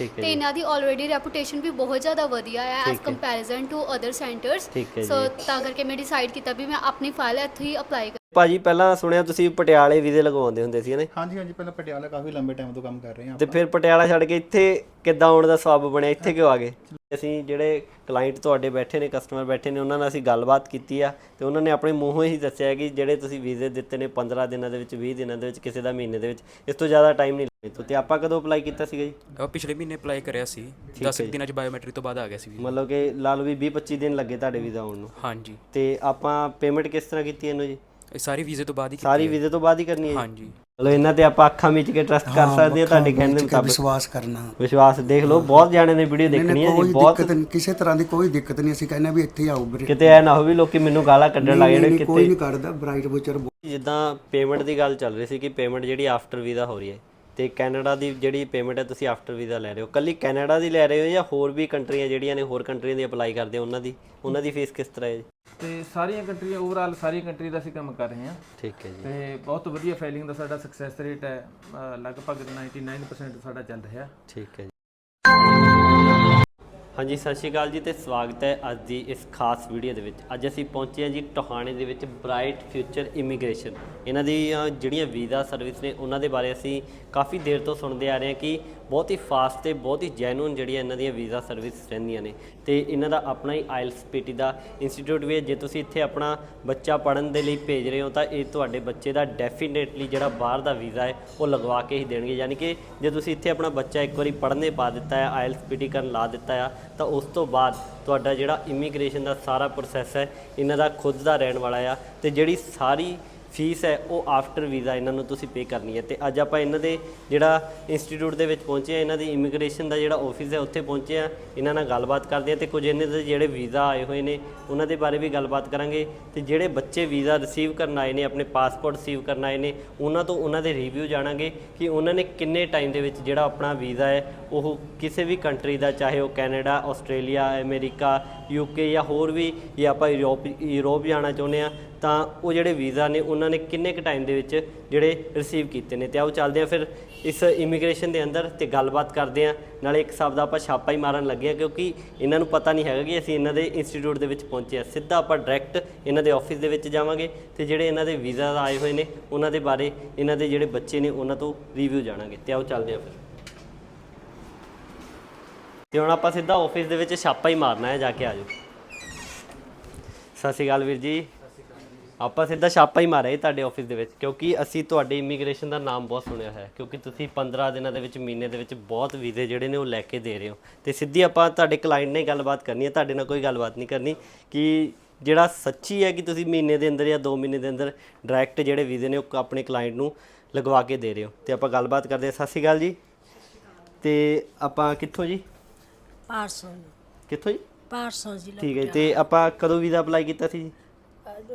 ਠੀਕ ਹੈ ਤੇ ਜੀ। ਇਹਨਾਂ ਦੀ ਆਲਰੇਡੀ ਰੈਪੂਟੇਸ਼ਨ ਵੀ ਬਹੁਤ ਜ਼ਿਆਦਾ ਵਧੀਆ ਹੈ ਠੀਕ ਐਸ ਹੈ। ਕੰਪੈਰੀਜ਼ਨ ਟੂ ਅਦਰ ਸੈਂਟਰਸ ਠੀਕ ਹੈ ਸੋ ਜੀ। ਤਾਂ ਕਰਕੇ ਮੈਂ ਡਿਸਾਈਡ ਕੀਤਾ ਵੀ ਮੈਂ ਆਪਣੀ ਫਾਈਲ ਇੱਥੇ ਹੀ ਅਪਲਾਈ ਭਾਜੀ ਪਹਿਲਾਂ ਸੁਣਿਆ ਤੁਸੀਂ ਪਟਿਆਲੇ ਵੀਜ਼ੇ ਲਗਵਾਉਂਦੇ ਹੁੰਦੇ ਸੀ ਨੇ? ਹਾਂਜੀ ਹਾਂਜੀ ਪਹਿਲਾਂ ਪਟਿਆਲਾ ਕਾਫੀ ਲੰਬੇ ਟਾਈਮ ਤੋਂ ਕੰਮ ਕਰ ਰਹੇ ਹਾਂ ਤੇ ਫਿਰ ਪਟਿਆਲਾ ਛੱਡ ਕੇ ਇੱਥੇ ਕਿੱਦਾਂ ਆਉਣ ਦਾ ਸਬਬ ਬਣਿਆ? ਇੱਥੇ ਕਿਉਂ ਆ ਗਏ? ਅਸੀਂ ਜਿਹੜੇ ਕਲਾਇੰਟ ਤੁਹਾਡੇ ਬੈਠੇ ਨੇ ਕਸਟਮਰ ਬੈਠੇ ਨੇ ਉਹਨਾਂ ਨਾਲ ਅਸੀਂ ਗੱਲਬਾਤ ਕੀਤੀ ਆ ਤੇ ਉਹਨਾਂ ਨੇ ਆਪਣੇ ਮੂੰਹੋਂ ਹੀ ਦੱਸਿਆ ਕਿ ਜਿਹੜੇ ਤੁਸੀਂ ਵੀਜ਼ੇ ਦਿੱਤੇ ਨੇ 15 ਦਿਨਾਂ ਦੇ ਵਿੱਚ 20 ਦਿਨਾਂ ਦੇ ਵਿੱਚ ਕਿਸੇ ਦਾ ਮਹੀਨੇ ਦੇ ਵਿੱਚ ਇਸ ਤੋਂ ਜ਼ਿਆਦਾ ਟਾਈਮ ਨਹੀਂ ਲੱਗਦਾ ਤੇ ਆਪਾਂ ਕਦੋਂ ਅਪਲਾਈ ਕੀਤਾ ਸੀਗਾ ਜੀ? ਉਹ ਪਿਛਲੇ ਮਹੀਨੇ ਅਪਲਾਈ ਕਰਿਆ ਸੀ। 10 ਦਿਨਾਂ ਚ ਬਾਇਓਮੈਟ੍ਰਿਕ ਤੋਂ ਬਾਅਦ ਆ ਗਿਆ ਸੀ ਵੀਜ਼ਾ। ਮਤਲਬ ਕਿ ਲਾ ਲਓ ਵੀ 20 25 ਦਿਨ ਲੱਗੇ ਤੁਹਾਡੇ ਵੀਜ਼ਾ ਆਉਣ ਨੂੰ। ਹਾਂਜੀ। ਤੇ ਆਪਾਂ ਪੇਮੈਂਟ ਕਿਸ ਤਰ੍ਹਾਂ ਕੀਤੀ ਇਹਨੂੰ ਜੀ? ਇਹ ਸਾਰੀ ਵੀਜ਼ੇ ਤੋਂ ਬਾਅਦ ਹੀ ਕੀਤੀ ਸਾਰੀ ਹੈ। ਵੀਜ਼ੇ ਤੋਂ ਬਾਅਦ ਹੀ ਕਰਨੀ ਹੈ ਜੀ। ਹਾਂਜੀ। ਚਲੋ ਇਹਨਾਂ ਤੇ ਆਪਾਂ ਅੱਖਾਂ ਵਿੱਚ ਕੇ ਟਰਸਟ ਕਰ ਸਕਦੇ ਹਾਂ ਤੁਹਾਡੇ ਕਹਿਣ ਦੇ ਮੁਤਾਬਕ। ਵਿਸ਼ਵਾਸ ਕਰਨਾ। ਵਿਸ਼ਵਾਸ ਦੇਖ ਲਓ ਬਹੁਤ ਜਾਣੇ ਨੇ ਵੀਡੀਓ ਦੇਖਣੀ ਹੈ ਜੀ ਕੋਈ ਬਹੁਤ ਦਿੱਕਤ ਨਹੀਂ ਕਿਸੇ ਤਰ੍ਹਾਂ ਦੀ ਕੋਈ ਦਿੱਕਤ ਨਹੀਂ ਅਸੀਂ ਕਹਿੰਦੇ ਵੀ ਇੱਥੇ ਆਓ ਵੀਰੇ। ਕਿਤੇ ਐ ਨਾ ਹੋਵੇ ਲੋਕੀ ਮੈਨੂੰ ਗਾਲਾਂ ਕੱਢਣ ਲੱਗ ਜਾਣ ਕੋਈ ਕਿਤੇ। ਨਹੀਂ ਕਰਦਾ ਬ੍ਰਾਈਟ ਬੁਚਰ ਜਿੱਦਾਂ ਪੇਮੈਂਟ ਦੀ ਗੱਲ ਚੱਲ ਰਹੀ ਸੀ ਕਿ ਪੇਮੈਂਟ ਜਿਹੜੀ ਆਫਟਰ ਵੀਜ਼ਾ ਹੋ ਰਹੀ ਹੈ। ਤੇ ਕੈਨੇਡਾ ਦੀ ਜਿਹੜੀ ਪੇਮੈਂਟ ਹੈ ਤੁਸੀਂ ਆਫਟਰ ਵੀਜ਼ਾ ਲੈ ਰਹੇ ਹੋ। ਕੱਲੀ ਕੈਨੇਡਾ ਦੀ ਲੈ ਰਹੇ ਹੋ ਜਾਂ ਹੋਰ ਵੀ ਕੰਟਰੀਆਂ ਜਿਹੜੀਆਂ ਨੇ ਹੋਰ ਕੰਟਰੀਆਂ ਦੀ ਅਪਲਾਈ ਕਰਦੇ ਹੋ ਉਹਨਾਂ ਦੀ? ਉਹਨਾਂ ਦੀ ਫੀਸ ਕਿਸ ਤਰ੍ਹਾਂ ਹੈ ਜੀ? ਤੇ ਸਾਰੀਆਂ ਕੰਟਰੀਆਂ ਓਵਰਆਲ ਸਾਰੀਆਂ ਕੰਟਰੀ ਦਾ ਅਸੀਂ ਕੰਮ ਕਰ ਰਹੇ ਹਾਂ। ਠੀਕ ਹੈ ਜੀ। ਤੇ ਬਹੁਤ ਵਧੀਆ ਫਾਈਲਿੰਗ ਦਾ ਸਾਡਾ ਸਕਸੈਸ ਰੇਟ ਹੈ। ਅ, ਲਗਭਗ 99% ਸਾਡਾ ਚੱਲ ਰਿਹਾ। ਠੀਕ ਹੈ ਹਾਂਜੀ, ਸਤਿ ਸ਼੍ਰੀ ਅਕਾਲ ਜੀ ਤੇ ਸਵਾਗਤ ਹੈ ਅੱਜ ਦੀ ਇਸ ਖਾਸ ਵੀਡੀਓ ਦੇ ਵਿੱਚ। ਅੱਜ ਅਸੀਂ ਪਹੁੰਚੇ ਹਾਂ ਜੀ ਟੋਹਾਣੇ ਦੇ ਵਿੱਚ ਬ੍ਰਾਈਟ ਫਿਊਚਰ ਇਮੀਗ੍ਰੇਸ਼ਨ। ਇਹਨਾਂ ਦੀਆਂ ਜਿਹੜੀਆਂ ਵੀਜ਼ਾ ਸਰਵਿਸ ਨੇ, ਉਹਨਾਂ ਦੇ ਬਾਰੇ ਅਸੀਂ ਕਾਫੀ ਦੇਰ ਤੋਂ ਸੁਣਦੇ ਆ ਰਹੇ ਹਾਂ ਕਿ ਬਹੁਤ ਹੀ ਫਾਸਟ ਤੇ ਬਹੁਤ ਹੀ ਜੈਨੂਨ ਜਿਹੜੀਆਂ ਇਹਨਾਂ ਦੀਆਂ ਵੀਜ਼ਾ ਸਰਵਿਸ ਰਹਿੰਦੀਆਂ ਨੇ। ਤੇ ਇਹਨਾਂ ਦਾ ਆਪਣਾ ਹੀ ਆਇਲਸ ਪੀਟੀ ਦਾ ਇੰਸਟੀਚਿਊਟ ਵੀ ਹੈ। ਜੇ ਤੁਸੀਂ ਇੱਥੇ ਆਪਣਾ ਬੱਚਾ ਪੜਨ ਦੇ ਲਈ ਭੇਜ ਰਹੇ ਹੋ, ਤਾਂ ਇਹ ਤੁਹਾਡੇ ਬੱਚੇ ਦਾ ਡੈਫੀਨੇਟਲੀ ਜਿਹੜਾ ਬਾਹਰ ਦਾ ਵੀਜ਼ਾ ਹੈ, ਉਹ ਲਗਵਾ ਕੇ ਹੀ ਦੇਣਗੇ। ਯਾਨੀ ਕਿ ਜੇ ਤੁਸੀਂ ਇੱਥੇ ਆਪਣਾ ਬੱਚਾ ਇੱਕ ਵਾਰੀ ਪੜ੍ਹਨੇ ਪਾ ਦਿੱਤਾ ਹੈ ਆਇਲਸ ਪੀਟੀ ਕਰਨ ਲਾ ਦਿੱਤਾ ਆ, ਤਾਂ ਉਸ ਤੋਂ ਬਾਅਦ ਤੁਹਾਡਾ ਜਿਹੜਾ ਇਮੀਗ੍ਰੇਸ਼ਨ ਦਾ ਸਾਰਾ ਪ੍ਰੋਸੈਸ ਹੈ, ਇਹਨਾਂ ਦਾ ਖੁਦ ਦਾ ਰਹਿਣ ਵਾਲਾ ਆ। ਤੇ ਜਿਹੜੀ ਸਾਰੀ ਫੀਸ ਹੈ, ਉਹ ਆਫਟਰ ਵੀਜ਼ਾ ਇਹਨਾਂ ਨੂੰ ਤੁਸੀਂ ਪੇ ਕਰਨੀ ਹੈ। ਤੇ ਅੱਜ ਆਪਾਂ ਇਹਨਾਂ ਦੇ ਜਿਹੜਾ ਇੰਸਟੀਚਿਊਟ ਦੇ ਵਿੱਚ ਪਹੁੰਚੇ ਆ ਇਹਨਾਂ ਦੀ ਇਮੀਗ੍ਰੇਸ਼ਨ ਦਾ ਜਿਹੜਾ ਆਫਿਸ ਹੈ, ਉੱਥੇ ਪਹੁੰਚੇ ਆ ਇਹਨਾਂ ਨਾਲ ਗੱਲਬਾਤ ਕਰਦੇ ਆ ਤੇ ਕੁਝ ਇਹਨਾਂ ਦੇ ਜਿਹੜੇ ਵੀਜ਼ਾ ਆਏ ਹੋਏ ਨੇ, ਉਹਨਾਂ ਦੇ ਬਾਰੇ ਵੀ ਗੱਲਬਾਤ ਕਰਾਂਗੇ। ਤੇ ਜਿਹੜੇ ਬੱਚੇ ਵੀਜ਼ਾ ਰਿਸੀਵ ਕਰਨ ਆਏ ਨੇ, ਆਪਣੇ ਪਾਸਪੋਰਟ ਰਿਸੀਵ ਕਰਨ ਆਏ ਨੇ, ਉਹਨਾਂ ਤੋਂ ਉਹਨਾਂ ਦੇ ਰਿਵਿਊ ਜਾਣਾਂਗੇ ਕਿ ਉਹਨਾਂ ਨੇ ਕਿੰਨੇ ਟਾਈਮ ਦੇ ਵਿੱਚ ਜਿਹੜਾ ਆਪਣਾ ਵੀਜ਼ਾ ਹੈ, ਉਹ ਕਿਸੇ ਵੀ ਕੰਟਰੀ ਦਾ, ਚਾਹੇ ਉਹ ਕੈਨੇਡਾ, ਆਸਟ੍ਰੇਲੀਆ, ਅਮਰੀਕਾ ਯੂਕੇ ਜਾਂ ਹੋਰ ਵੀ, ਜਾਂ ਆਪਾਂ ਯੂਰਪ ਯੂਰਪ ਜਾਣਾ ਚਾਹੁੰਦੇ ਆ ਤਾਂ ਉਹ ਜਿਹੜੇ ਵੀਜ਼ਾ ਨੇ, ਉਹਨਾਂ ਨੇ ਕਿੰਨੇ ਕੁ ਟਾਈਮ ਦੇ ਵਿੱਚ ਜਿਹੜੇ ਰਿਸੀਵ ਕੀਤੇ ਨੇ? ਤੇ ਆਓ ਚੱਲਦੇ ਆ ਫਿਰ ਇਸ ਇਮੀਗ੍ਰੇਸ਼ਨ ਦੇ ਅੰਦਰ ਤੇ ਗੱਲਬਾਤ ਕਰਦੇ ਆ ਨਾਲੇ ਇੱਕ ਹਿਸਾਬ ਦਾ ਆਪਾਂ ਛਾਪਾ ਹੀ ਮਾਰਨ ਲੱਗੇ ਆ ਕਿਉਂਕਿ ਇਹਨਾਂ ਨੂੰ ਪਤਾ ਨਹੀਂ ਹੈਗਾ ਕਿ ਅਸੀਂ ਇਹਨਾਂ ਦੇ ਇੰਸਟੀਚਿਊਟ ਦੇ ਵਿੱਚ ਪਹੁੰਚੇ ਆ ਸਿੱਧਾ ਆਪਾਂ ਡਾਇਰੈਕਟ ਇਹਨਾਂ ਦੇ ਆਫਿਸ ਦੇ ਵਿੱਚ ਜਾਵਾਂਗੇ ਤੇ ਜਿਹੜੇ ਇਹਨਾਂ ਦੇ ਵੀਜ਼ਾ ਆਏ ਹੋਏ ਨੇ, ਉਹਨਾਂ ਦੇ ਬਾਰੇ ਇਹਨਾਂ ਦੇ ਜਿਹੜੇ ਬੱਚੇ ਨੇ, ਉਹਨਾਂ ਤੋਂ ਰਿਵਿਊ ਜਾਣਾਂਗੇ। ਤੇ ਆਓ ਚੱਲਦੇ ਆ ਫਿਰ। ਤੇ ਹੁਣ ਆਪਾਂ ਸਿੱਧਾ ਆਫਿਸ ਦੇ ਵਿੱਚ ਛਾਪਾ ਹੀ ਮਾਰਨਾ ਹੈ, ਜਾ ਕੇ ਆਜੋ ਸਤਿ ਸ਼੍ਰੀ ਅਕਾਲ ਵੀਰ ਜੀ। ਆਪਾਂ ਸਿੱਧਾ ਛਾਪਾ ਹੀ ਮਾਰਿਆ ਜੀ ਤੁਹਾਡੇ ਆਫਿਸ ਦੇ ਵਿੱਚ ਕਿਉਂਕਿ ਅਸੀਂ ਤੁਹਾਡੇ ਇਮੀਗ੍ਰੇਸ਼ਨ ਦਾ ਨਾਮ ਬਹੁਤ ਸੁਣਿਆ ਹੈ ਕਿਉਂਕਿ ਤੁਸੀਂ 15 ਦਿਨਾਂ ਦੇ ਵਿੱਚ ਮਹੀਨੇ ਦੇ ਵਿੱਚ ਬਹੁਤ ਵੀਜ਼ੇ ਜਿਹੜੇ ਨੇ ਉਹ ਲੈ ਕੇ ਦੇ ਰਹੇ ਹੋ। ਤੇ ਸਿੱਧੀ ਆਪਾਂ ਤੁਹਾਡੇ ਕਲਾਇੰਟ ਨਾਲ ਹੀ ਗੱਲਬਾਤ ਕਰਨੀ ਹੈ ਤੁਹਾਡੇ ਨਾਲ ਕੋਈ ਗੱਲਬਾਤ ਨਹੀਂ ਕਰਨੀ ਕਿ ਜਿਹੜਾ ਸੱਚੀ ਹੈ ਕਿ ਤੁਸੀਂ ਮਹੀਨੇ ਦੇ ਅੰਦਰ ਜਾਂ 2 ਮਹੀਨੇ ਦੇ ਅੰਦਰ ਡਾਇਰੈਕਟ ਜਿਹੜੇ ਵੀਜ਼ੇ ਨੇ ਉਹ ਆਪਣੇ ਕਲਾਇੰਟ ਨੂੰ ਲਗਵਾ ਕੇ ਦੇ ਰਹੇ ਹੋ। ਤੇ ਆਪਾਂ ਗੱਲਬਾਤ ਕਰਦੇ ਹਾਂ। ਸਤਿ ਸ਼੍ਰੀ ਅਕਾਲ ਜੀ। ਤੇ ਆਪਾਂ ਕਿੱਥੋਂ ਜੀ? ਪਾਰਸੋਂ ਕਿੱਥੋਂ ਜੀ? ਪਾਰਸੋਂ ਜੀ ਠੀਕ ਹੈ। ਤੇ ਆਪਾਂ ਕਦੋਂ ਵੀਜ਼ਾ ਅਪਲਾਈ ਕੀਤਾ ਸੀ ਜੀ?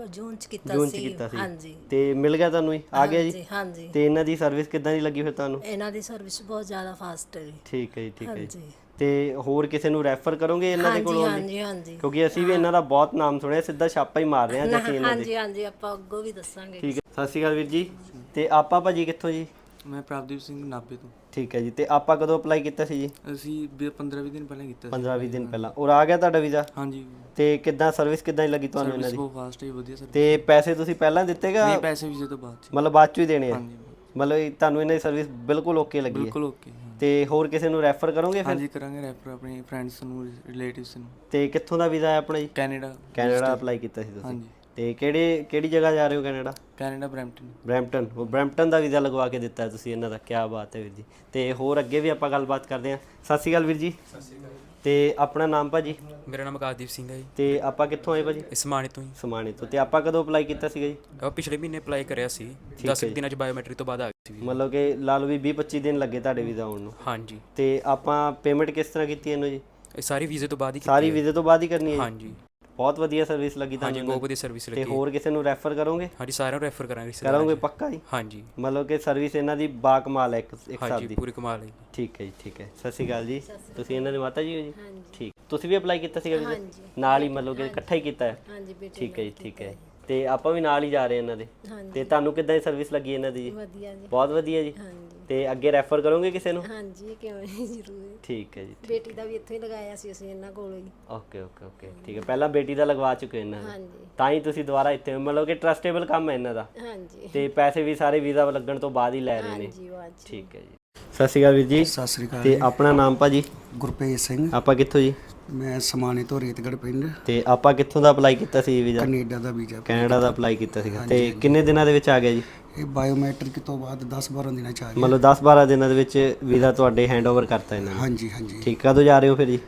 ਜੂਨ ਚ ਕੀਤਾ ਜੂਨ ਚ ਸੀ। ਕੀਤਾ ਸੀ। ਹਾਂਜੀ। ਤੇ ਮਿਲ ਗਿਆ ਤੁਹਾਨੂੰ ਜੀ ਆ ਗਿਆ ਜੀ? ਹਾਂਜੀ, ਹਾਂਜੀ। ਤੇ ਇਹਨਾਂ ਦੀ ਸਰਵਿਸ ਕਿੱਦਾਂ ਦੀ ਲੱਗੀ ਫਿਰ ਤੁਹਾਨੂੰ? ਇਹਨਾਂ ਦੀ ਸਰਵਿਸ ਬਹੁਤ ਜ਼ਿਆਦਾ ਫਾਸਟ ਹੈ ਜੀ। ਠੀਕ ਹੈ ਜੀ ਠੀਕ ਹੈ ਜੀ। ਹਾਂਜੀ। ਤੇ ਹੋਰ ਕਿਸੇ ਨੂੰ ਰੈਫਰ ਕਰੋਗੇ ਇਹਨਾਂ ਦੇ ਹਾਂਜੀ ਕੋਲੋਂ ਹਾਂਜੀ ਹਾਂਜੀ। ਕਿਉਂਕਿ ਅਸੀਂ ਵੀ ਇਹਨਾਂ ਦਾ ਬਹੁਤ ਨਾਮ ਸੁਣਿਆ ਸਿੱਧਾ ਛਾਪਾ ਹੀ ਮਾਰ ਰਹੇ ਹਾਂ ਜੀ ਅਸੀਂ ਇਹਨਾਂ ਦੇ। ਹਾਂਜੀ ਹਾਂਜੀ ਆਪਾਂ ਅੱਗੋਂ ਵੀ ਦੱਸਾਂਗੇ। ਠੀਕ ਹੈ। ਸਤਿ ਸ਼੍ਰੀ ਅਕਾਲ ਵੀਰ ਜੀ। ਤੇ ਆਪਾਂ ਭਾਜੀ ਕਿੱਥੋਂ ਜੀ? ਮੈਂ ਪ੍ਰਭਦੀਪ ਸਿੰਘ ਨਾਭੇ ਤੋਂ। ਠੀਕ ਹੈ ਜੀ ਤੇ ਆਪਾਂ ਕਦੋਂ ਅਪਲਾਈ ਕੀਤਾ ਸੀ ਜੀ? ਅਸੀਂ 15 20 ਦਿਨ ਪਹਿਲਾਂ ਕੀਤਾ ਸੀ। 15 20 ਦਿਨ ਪਹਿਲਾਂ। ਔਰ ਆ ਗਿਆ ਤੁਹਾਡਾ ਵੀਜ਼ਾ? ਹਾਂਜੀ। ਤੇ ਕਿੱਦਾਂ ਸਰਵਿਸ ਕਿੱਦਾਂ ਲੱਗੀ ਤੁਹਾਨੂੰ ਇਹਨਾਂ ਸਰਵਿਸ ਦੀ? ਬਹੁਤ ਫਾਸਟ ਹੈ ਵਧੀਆ ਸਰ ਤੇ ਪੈਸੇ ਤੁਸੀਂ ਪਹਿਲਾਂ ਦਿੱਤੇਗਾ ਨਹੀਂ ਪੈਸੇ ਵੀਜ਼ੇ ਤੋਂ ਬਾਅਦ। ਮਤਲਬ ਬਾਅਦ ਚ ਹੀ ਦੇਣੇ ਆ? ਹਾਂਜੀ। ਮਤਲਬ ਤੁਹਾਨੂੰ ਇਹਨਾਂ ਦੀ ਸਰਵਿਸ ਬਿਲਕੁਲ ਓਕੇ ਲੱਗੀ ਹੈ? ਬਿਲਕੁਲ ਓਕੇ ਤੇ ਹੋਰ ਕਿਸੇ ਨੂੰ ਰੈਫਰ ਕਰੋਗੇ ਫਿਰ? ਹਾਂਜੀ ਕਰਾਂਗੇ ਰੈਫਰ ਆਪਣੇ ਫਰੈਂਡਸ ਨੂੰ ਰਿਲੇਟਿਵਸ ਨੂੰ। ਤੇ ਕਿੱਥੋਂ ਦਾ ਵੀਜ਼ਾ ਹੈ ਆਪਣਾ ਜੀ? ਕੈਨੇਡਾ। ਕੈਨੇਡਾ ਅਪਲਾਈ ਕੀਤਾ ਸੀ ਤੁਸੀਂ? ਹਾਂਜੀ। ਤੇ ਕਿਹੜੇ ਕਿਹੜੀ ਜਗ੍ਹਾ ਜਾ ਰਹੇ ਹੋ ਕੈਨੇਡਾ? Canada Brampton. ਬ੍ਰੈਂਪਟਨ। ਉਹ ਬ੍ਰੈਂਪਟਨ ਦਾ ਵੀਜ਼ਾ ਲਗਵਾ ਕੇ ਦਿੱਤਾ ਹੈ ਤੁਸੀਂ ਇਹਨਾਂ ਦਾ ਕੀ ਬਾਤ ਹੈ ਵੀਰ ਜੀ। ਤੇ ਹੋਰ ਅੱਗੇ ਵੀ ਆਪਾਂ ਗੱਲਬਾਤ ਕਰਦੇ ਹਾਂ। ਸਤਿ ਸ਼੍ਰੀ ਅਕਾਲ ਵੀਰ ਜੀ। ਸਤਿ ਸ਼੍ਰੀ ਅਕਾਲ ਤੇ ਆਪਣਾ ਨਾਮ ਭਾਜੀ? ਮੇਰਾ ਨਾਮ ਆਕਾਸ਼ਦੀਪ ਸਿੰਘ ਹੈ ਜੀ। ਤੇ ਆਪਾਂ ਕਿੱਥੋਂ ਆਏ ਭਾਜੀ? ਇਸ ਮਾਣੇ ਤੋਂ ਹੀ। ਸਮਾਣੇ ਤੋਂ। ਤੇ ਆਪਾਂ ਕਦੋਂ ਅਪਲਾਈ ਕੀਤਾ ਸੀਗਾ ਜੀ? ਉਹ ਪਿਛਲੇ ਮਹੀਨੇ ਅਪਲਾਈ ਕਰਿਆ ਸੀ। 10 ਦਿਨਾਂ ਚ ਬਾਇਓਮੈਟ੍ਰਿਕ ਤੋਂ ਬਾਅਦ ਆ ਗਿਆ ਸੀ। ਮਤਲਬ ਕਿ ਲਾ ਲਓ ਵੀ 20 25 ਦਿਨ ਲੱਗੇ ਤੁਹਾਡੇ ਵੀਜ਼ਾ ਆਉਣ ਨੂੰ। ਹਾਂਜੀ। ਤੇ ਆਪਾਂ ਪੇਮੈਂਟ ਕਿਸ ਤਰ੍ਹਾਂ ਕੀਤੀ ਇਹਨੂੰ ਜੀ? ਇਹ ਸਾਰੀ ਵੀਜ਼ੇ ਤੋਂ ਬਾਅਦ ਹੀ ਕੀਤੀ ਸਾਰੀ। ਵੀਜ਼ੇ ਤੋਂ ਬਾਅਦ ਹੀ ਕਰਨੀ ਹੈ ਜੀ? ਹਾਂਜੀ। ਬਹੁਤ ਵਧੀਆ ਸਰਵਿਸ ਲੱਗੀ ਹਾਂਜੀ ਤੁਹਾਨੂੰ ਬਹੁਤ ਵਧੀਆ ਸਰਵਿਸ ਤੇ ਲੱਗੀ। ਹੋਰ ਕਿਸੇ ਨੂੰ ਰੈਫਰ ਕਰੋਗੇ? ਹਾਂਜੀ ਸਾਰਿਆਂ ਨੂੰ ਰੈਫਰ ਕਰਾਂਗੇ ਰਿਸ਼ਤੇਦਾਰਾਂ ਕਰੋਗੇ। ਪੱਕਾ ਜੀ? ਹਾਂਜੀ। ਮਤਲਬ ਕਿ ਸਰਵਿਸ ਇਹਨਾਂ ਦੀ ਬਾਕਮਾਲ ਹੈ ਇੱਕ ਇੱਕ ਹਿਸਾਬ ਹਾਂਜੀ ਦੀ। ਪੂਰੀ ਕਮਾਲ ਹੈ ਜੀ। ਠੀਕ ਹੈ ਜੀ ਠੀਕ ਹੈ। ਸਤਿ ਸ਼੍ਰੀ ਅਕਾਲ ਜੀ। ਤੁਸੀਂ ਇਹਨਾਂ ਦੇ ਮਾਤਾ ਜੀ ਹੋ ਜੀ? ਠੀਕ। ਤੁਸੀਂ ਵੀ ਅਪਲਾਈ ਕੀਤਾ ਸੀਗਾ ਵੀਜ਼ਾ ਹਾਂਜੀ। ਨਾਲ ਹੀ ਮਤਲਬ ਕਿ ਇਕੱਠਾ ਹੀ ਕੀਤਾ ਹੈ? ਹਾਂਜੀ ਬੇਟੇ ਠੀਕ ਹੈ ਜੀ ਠੀਕ ਹੈ ਤੇ ਆਪਾਂ ਵੀ ਨਾਲ ਹੀ ਜਾ ਰਹੇ ਹਾਂ ਇਹਨਾਂ ਦੇ। ਤੇ ਤੁਹਾਨੂੰ ਕਿੱਦਾਂ ਦੀ ਸਰਵਿਸ ਲੱਗੀ ਇਹਨਾਂ ਦੀ ਜੀ? ਵਧੀਆ ਜੀ। ਬਹੁਤ ਵਧੀਆ ਜੀ। ਹਾਂਜੀ। ਤੇ ਅੱਗੇ ਰੈਫਰ ਕਰੋਗੇ ਕਿਸੇ ਨੂੰ? ਹਾਂਜੀ ਕਿਉਂ ਨਹੀਂ ਜ਼ਰੂਰ। ਠੀਕ ਹੈ ਜੀ ਬੇਟੀ ਦਾ ਵੀ ਇੱਥੇ ਹੀ ਲਗਾਇਆ ਸੀ ਅਸੀਂ ਇਹਨਾਂ ਕੋਲ ਹੀ। ਓਕੇ ਓਕੇ ਓਕੇ ਠੀਕ ਹੈ। ਪਹਿਲਾਂ ਬੇਟੀ ਦਾ ਲਗਵਾ ਚੁੱਕੇ ਹੋ ਇਹਨਾਂ ਨੇ। ਹਾਂਜੀ। ਤਾਂ ਹੀ ਤੁਸੀਂ ਦੁਬਾਰਾ ਇੱਥੇ ਹੋ। ਮਤਲਬ ਕਿ ਟਰਸਟੇਬਲ ਕੰਮ ਹੈ ਇਹਨਾਂ ਦਾ। ਹਾਂਜੀ। ਤੇ ਪੈਸੇ ਵੀ ਸਾਰੇ ਵੀਜ਼ਾ ਲੱਗਣ ਤੋਂ ਬਾਅਦ ਹੀ ਲੈ ਰਹੇ ਨੇ। ਹਾਂਜੀ ਵਾਜ ਠੀਕ ਹੈ ਜੀ। ਸਤਿ ਸ਼੍ਰੀ ਅਕਾਲ ਵੀਰ ਜੀ। ਸਤਿ ਸ੍ਰੀ ਅਕਾਲ ਤੇ ਜੀ। ਆਪਣਾ ਨਾਮ ਭਾਜੀ? ਗੁਰਪ੍ਰੀਤ ਸਿੰਘ। ਆਪਾਂ ਕਿੱਥੋਂ ਜੀ? ਮੈਂ ਸਮਾਣੇ ਤੋਂ ਰੇਤਗੜ ਪਿੰਡ ਤੇ ਆਪਾਂ ਕਿੱਥੋਂ ਦਾ ਅਪਲਾਈ ਕੀਤਾ ਸੀ ਵੀਜ਼ਾ? ਕੈਨੇਡਾ ਦਾ ਵੀਜ਼ਾ ਕੈਨੇਡਾ ਦਾ ਅਪਲਾਈ ਕੀਤਾ ਸੀਗਾ। ਤੇ ਕਿੰਨੇ ਦਿਨਾਂ ਦੇ ਵਿੱਚ ਆ ਗਿਆ ਜੀ? ਇਹ ਬਾਇਓਮੈਟ੍ਰਿਕ ਤੋਂ ਬਾਅਦ 10-12 ਦਿਨਾਂ ਚ ਆ ਗਿਆ। ਮਤਲਬ 10-12 ਦਿਨਾਂ ਦੇ ਵਿੱਚ ਵੀਜ਼ਾ ਤੁਹਾਡੇ ਹੈਂਡਓਵਰ ਕਰਤਾ ਇਹਨਾਂ ਨੇ? ਹਾਂਜੀ ਹਾਂਜੀ। ਠੀਕ ਕਦੋਂ ਜਾ ਰਹੇ ਹੋ ਫਿਰ ਜੀ?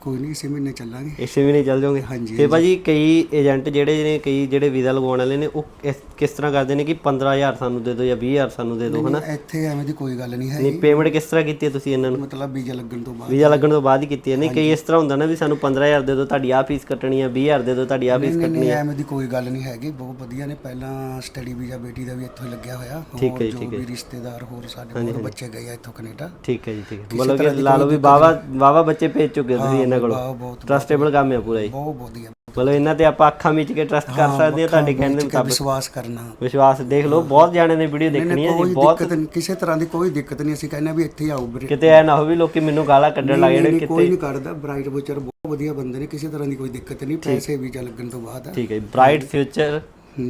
ਕੋਈ ਨਹੀਂ ਇਸੇ ਮਹੀਨੇ ਚੱਲਾਂਗੇ। ਇਸੇ ਨਹੀਂ ਚੱਲ ਜਾਓਗੇ? ਹਾਂਜੀ, ਤੇ ਭਾਜੀ ਕਈ ਏਜੰਟ ਜਿਹੜੇ ਨੇ ਕਈ ਜਿਹੜੇ ਵੀਜ਼ਾ ਲਗਵਾਉਣ ਵਾਲੇ ਨੇ ਉਹ ਇਸ- ਕਿਸ ਤਰ੍ਹਾਂ ਕਰਦੇ ਨੇ ਕਿ 15000 ਸਾਨੂੰ ਦੇ ਦਿਓ ਜਾਂ 20000 ਸਾਨੂੰ ਦੇ ਦਿਓ ਹਨਾ? ਇੱਥੇ ਐਵੇਂ ਦੀ ਕੋਈ ਗੱਲ ਨਹੀਂ ਹੈ ਨਹੀਂ ਪੇਮੈਂਟ ਕਿਸ ਤਰ੍ਹਾਂ ਕੀਤੀ ਹੈ ਤੁਸੀਂ ਇਹਨਾਂ ਨੂੰ? ਮਤਲਬ ਵੀਜ਼ਾ ਲੱਗਣ ਤੋਂ ਬਾਅਦ। ਵੀਜ਼ਾ ਲੱਗਣ ਤੋਂ ਬਾਅਦ ਹੀ ਕੀਤੀ ਹੈ। ਨਹੀਂ ਕਈ ਇਸ ਤਰ੍ਹਾਂ ਹੁੰਦਾ ਨਾ ਵੀ ਸਾਨੂੰ 15000 ਦੇ ਦਿਓ ਤੁਹਾਡੀ ਆ ਫੀਸ ਕੱਟਣੀ ਹੈ 20000 ਦੇ ਦਿਓ ਤੁਹਾਡੀ ਆ ਫੀਸ ਨਹੀਂ ਕੱਟਣੀ ਨਹੀਂ ਹੈ। ਐਵੇਂ ਦੀ ਕੋਈ ਗੱਲ ਨਹੀਂ ਹੈਗੀ। ਬਹੁਤ ਵਧੀਆ ਨੇ। ਪਹਿਲਾਂ ਸਟੱਡੀ ਵੀਜ਼ਾ ਬੇਟੀ ਦਾ ਵੀ ਇੱਥੋਂ ਹੀ ਲੱਗਿਆ ਹੋਇਆ। ਹੋਰ ਜੀ। ਵੀ ਰਿਸ਼ਤੇਦਾਰ ਹੋਰ ਸਾਡੇ ਹੋਰ ਬੱਚੇ ਗਏ ਆ ਇੱਥੋਂ ਕੈਨੇਡਾ। ਠੀਕ ਹੈ ਜੀ ਠੀਕ ਹੈ। ਮਤਲਬ ਕਿ ਲਾ ਲਓ ਵੀ ਵਾਵਾ ਵਾਵਾ ਬੱਚੇ ਭੇਜ ਚੁੱਕੇ ਹੋ ਤੁਸੀਂ ਇਹਨਾਂ ਕੋਲੋਂ। ਬਹੁਤ ਟਰਸਟੇਬਲ ਕੰਮ ਹੈ ਪੂਰਾ ਜੀ। ਬਹੁਤ ਵਧੀਆ। ਮਤਲਬ ਇਹਨਾਂ ਤੇ ਆਪਾਂ ਅੱਖਾਂ ਮੀਚ ਕੇ ਟਰਸਟ ਕਰ ਸਕਦੇ ਹਾਂ ਤੁਹਾਡੇ ਕਹਿਣ ਦੇ ਮੁਤਾਬਕ। ਵਿਸ਼ਵਾਸ ਕਰਨਾ। ਵਿਸ਼ਵਾਸ ਦੇਖ ਲਓ ਬਹੁਤ ਜਾਣੇ ਨੇ ਵੀਡੀਓ ਦੇਖਣੀ ਹੈ ਕੋਈ ਜੀ ਬਹੁਤ ਦਿੱਕਤ ਨਹੀਂ ਕਿਸੇ ਤਰ੍ਹਾਂ ਦੀ ਕੋਈ ਦਿੱਕਤ ਨਹੀਂ ਅਸੀਂ ਕਹਿੰਦੇ ਵੀ ਇੱਥੇ ਹੀ ਆਓ ਵੀਰੇ। ਕਿਤੇ ਐ ਨਾ ਹੋਵੇ ਲੋਕੀ ਮੈਨੂੰ ਗਾਲਾਂ ਕੱਢਣ ਲੱਗ ਜਾਣ ਨਹੀਂ, ਕੋਈ ਕਿਤੇ ਨਹੀਂ ਕਰਦਾ ਬ੍ਰਾਈਟ ਬੁਚਰ ਬਹੁਤ ਵਧੀਆ ਬੰਦੇ ਨੇ ਕਿਸੇ ਤਰ੍ਹਾਂ ਦੀ ਕੋਈ ਦਿੱਕਤ ਨਹੀਂ ਪੈਸੇ ਵੀਜ਼ਾ ਲੱਗਣ ਤੋਂ ਬਾਅਦ। ਆ। ਠੀਕ ਹੈ ਬ੍ਰਾਈਟ ਫਿਊਚਰ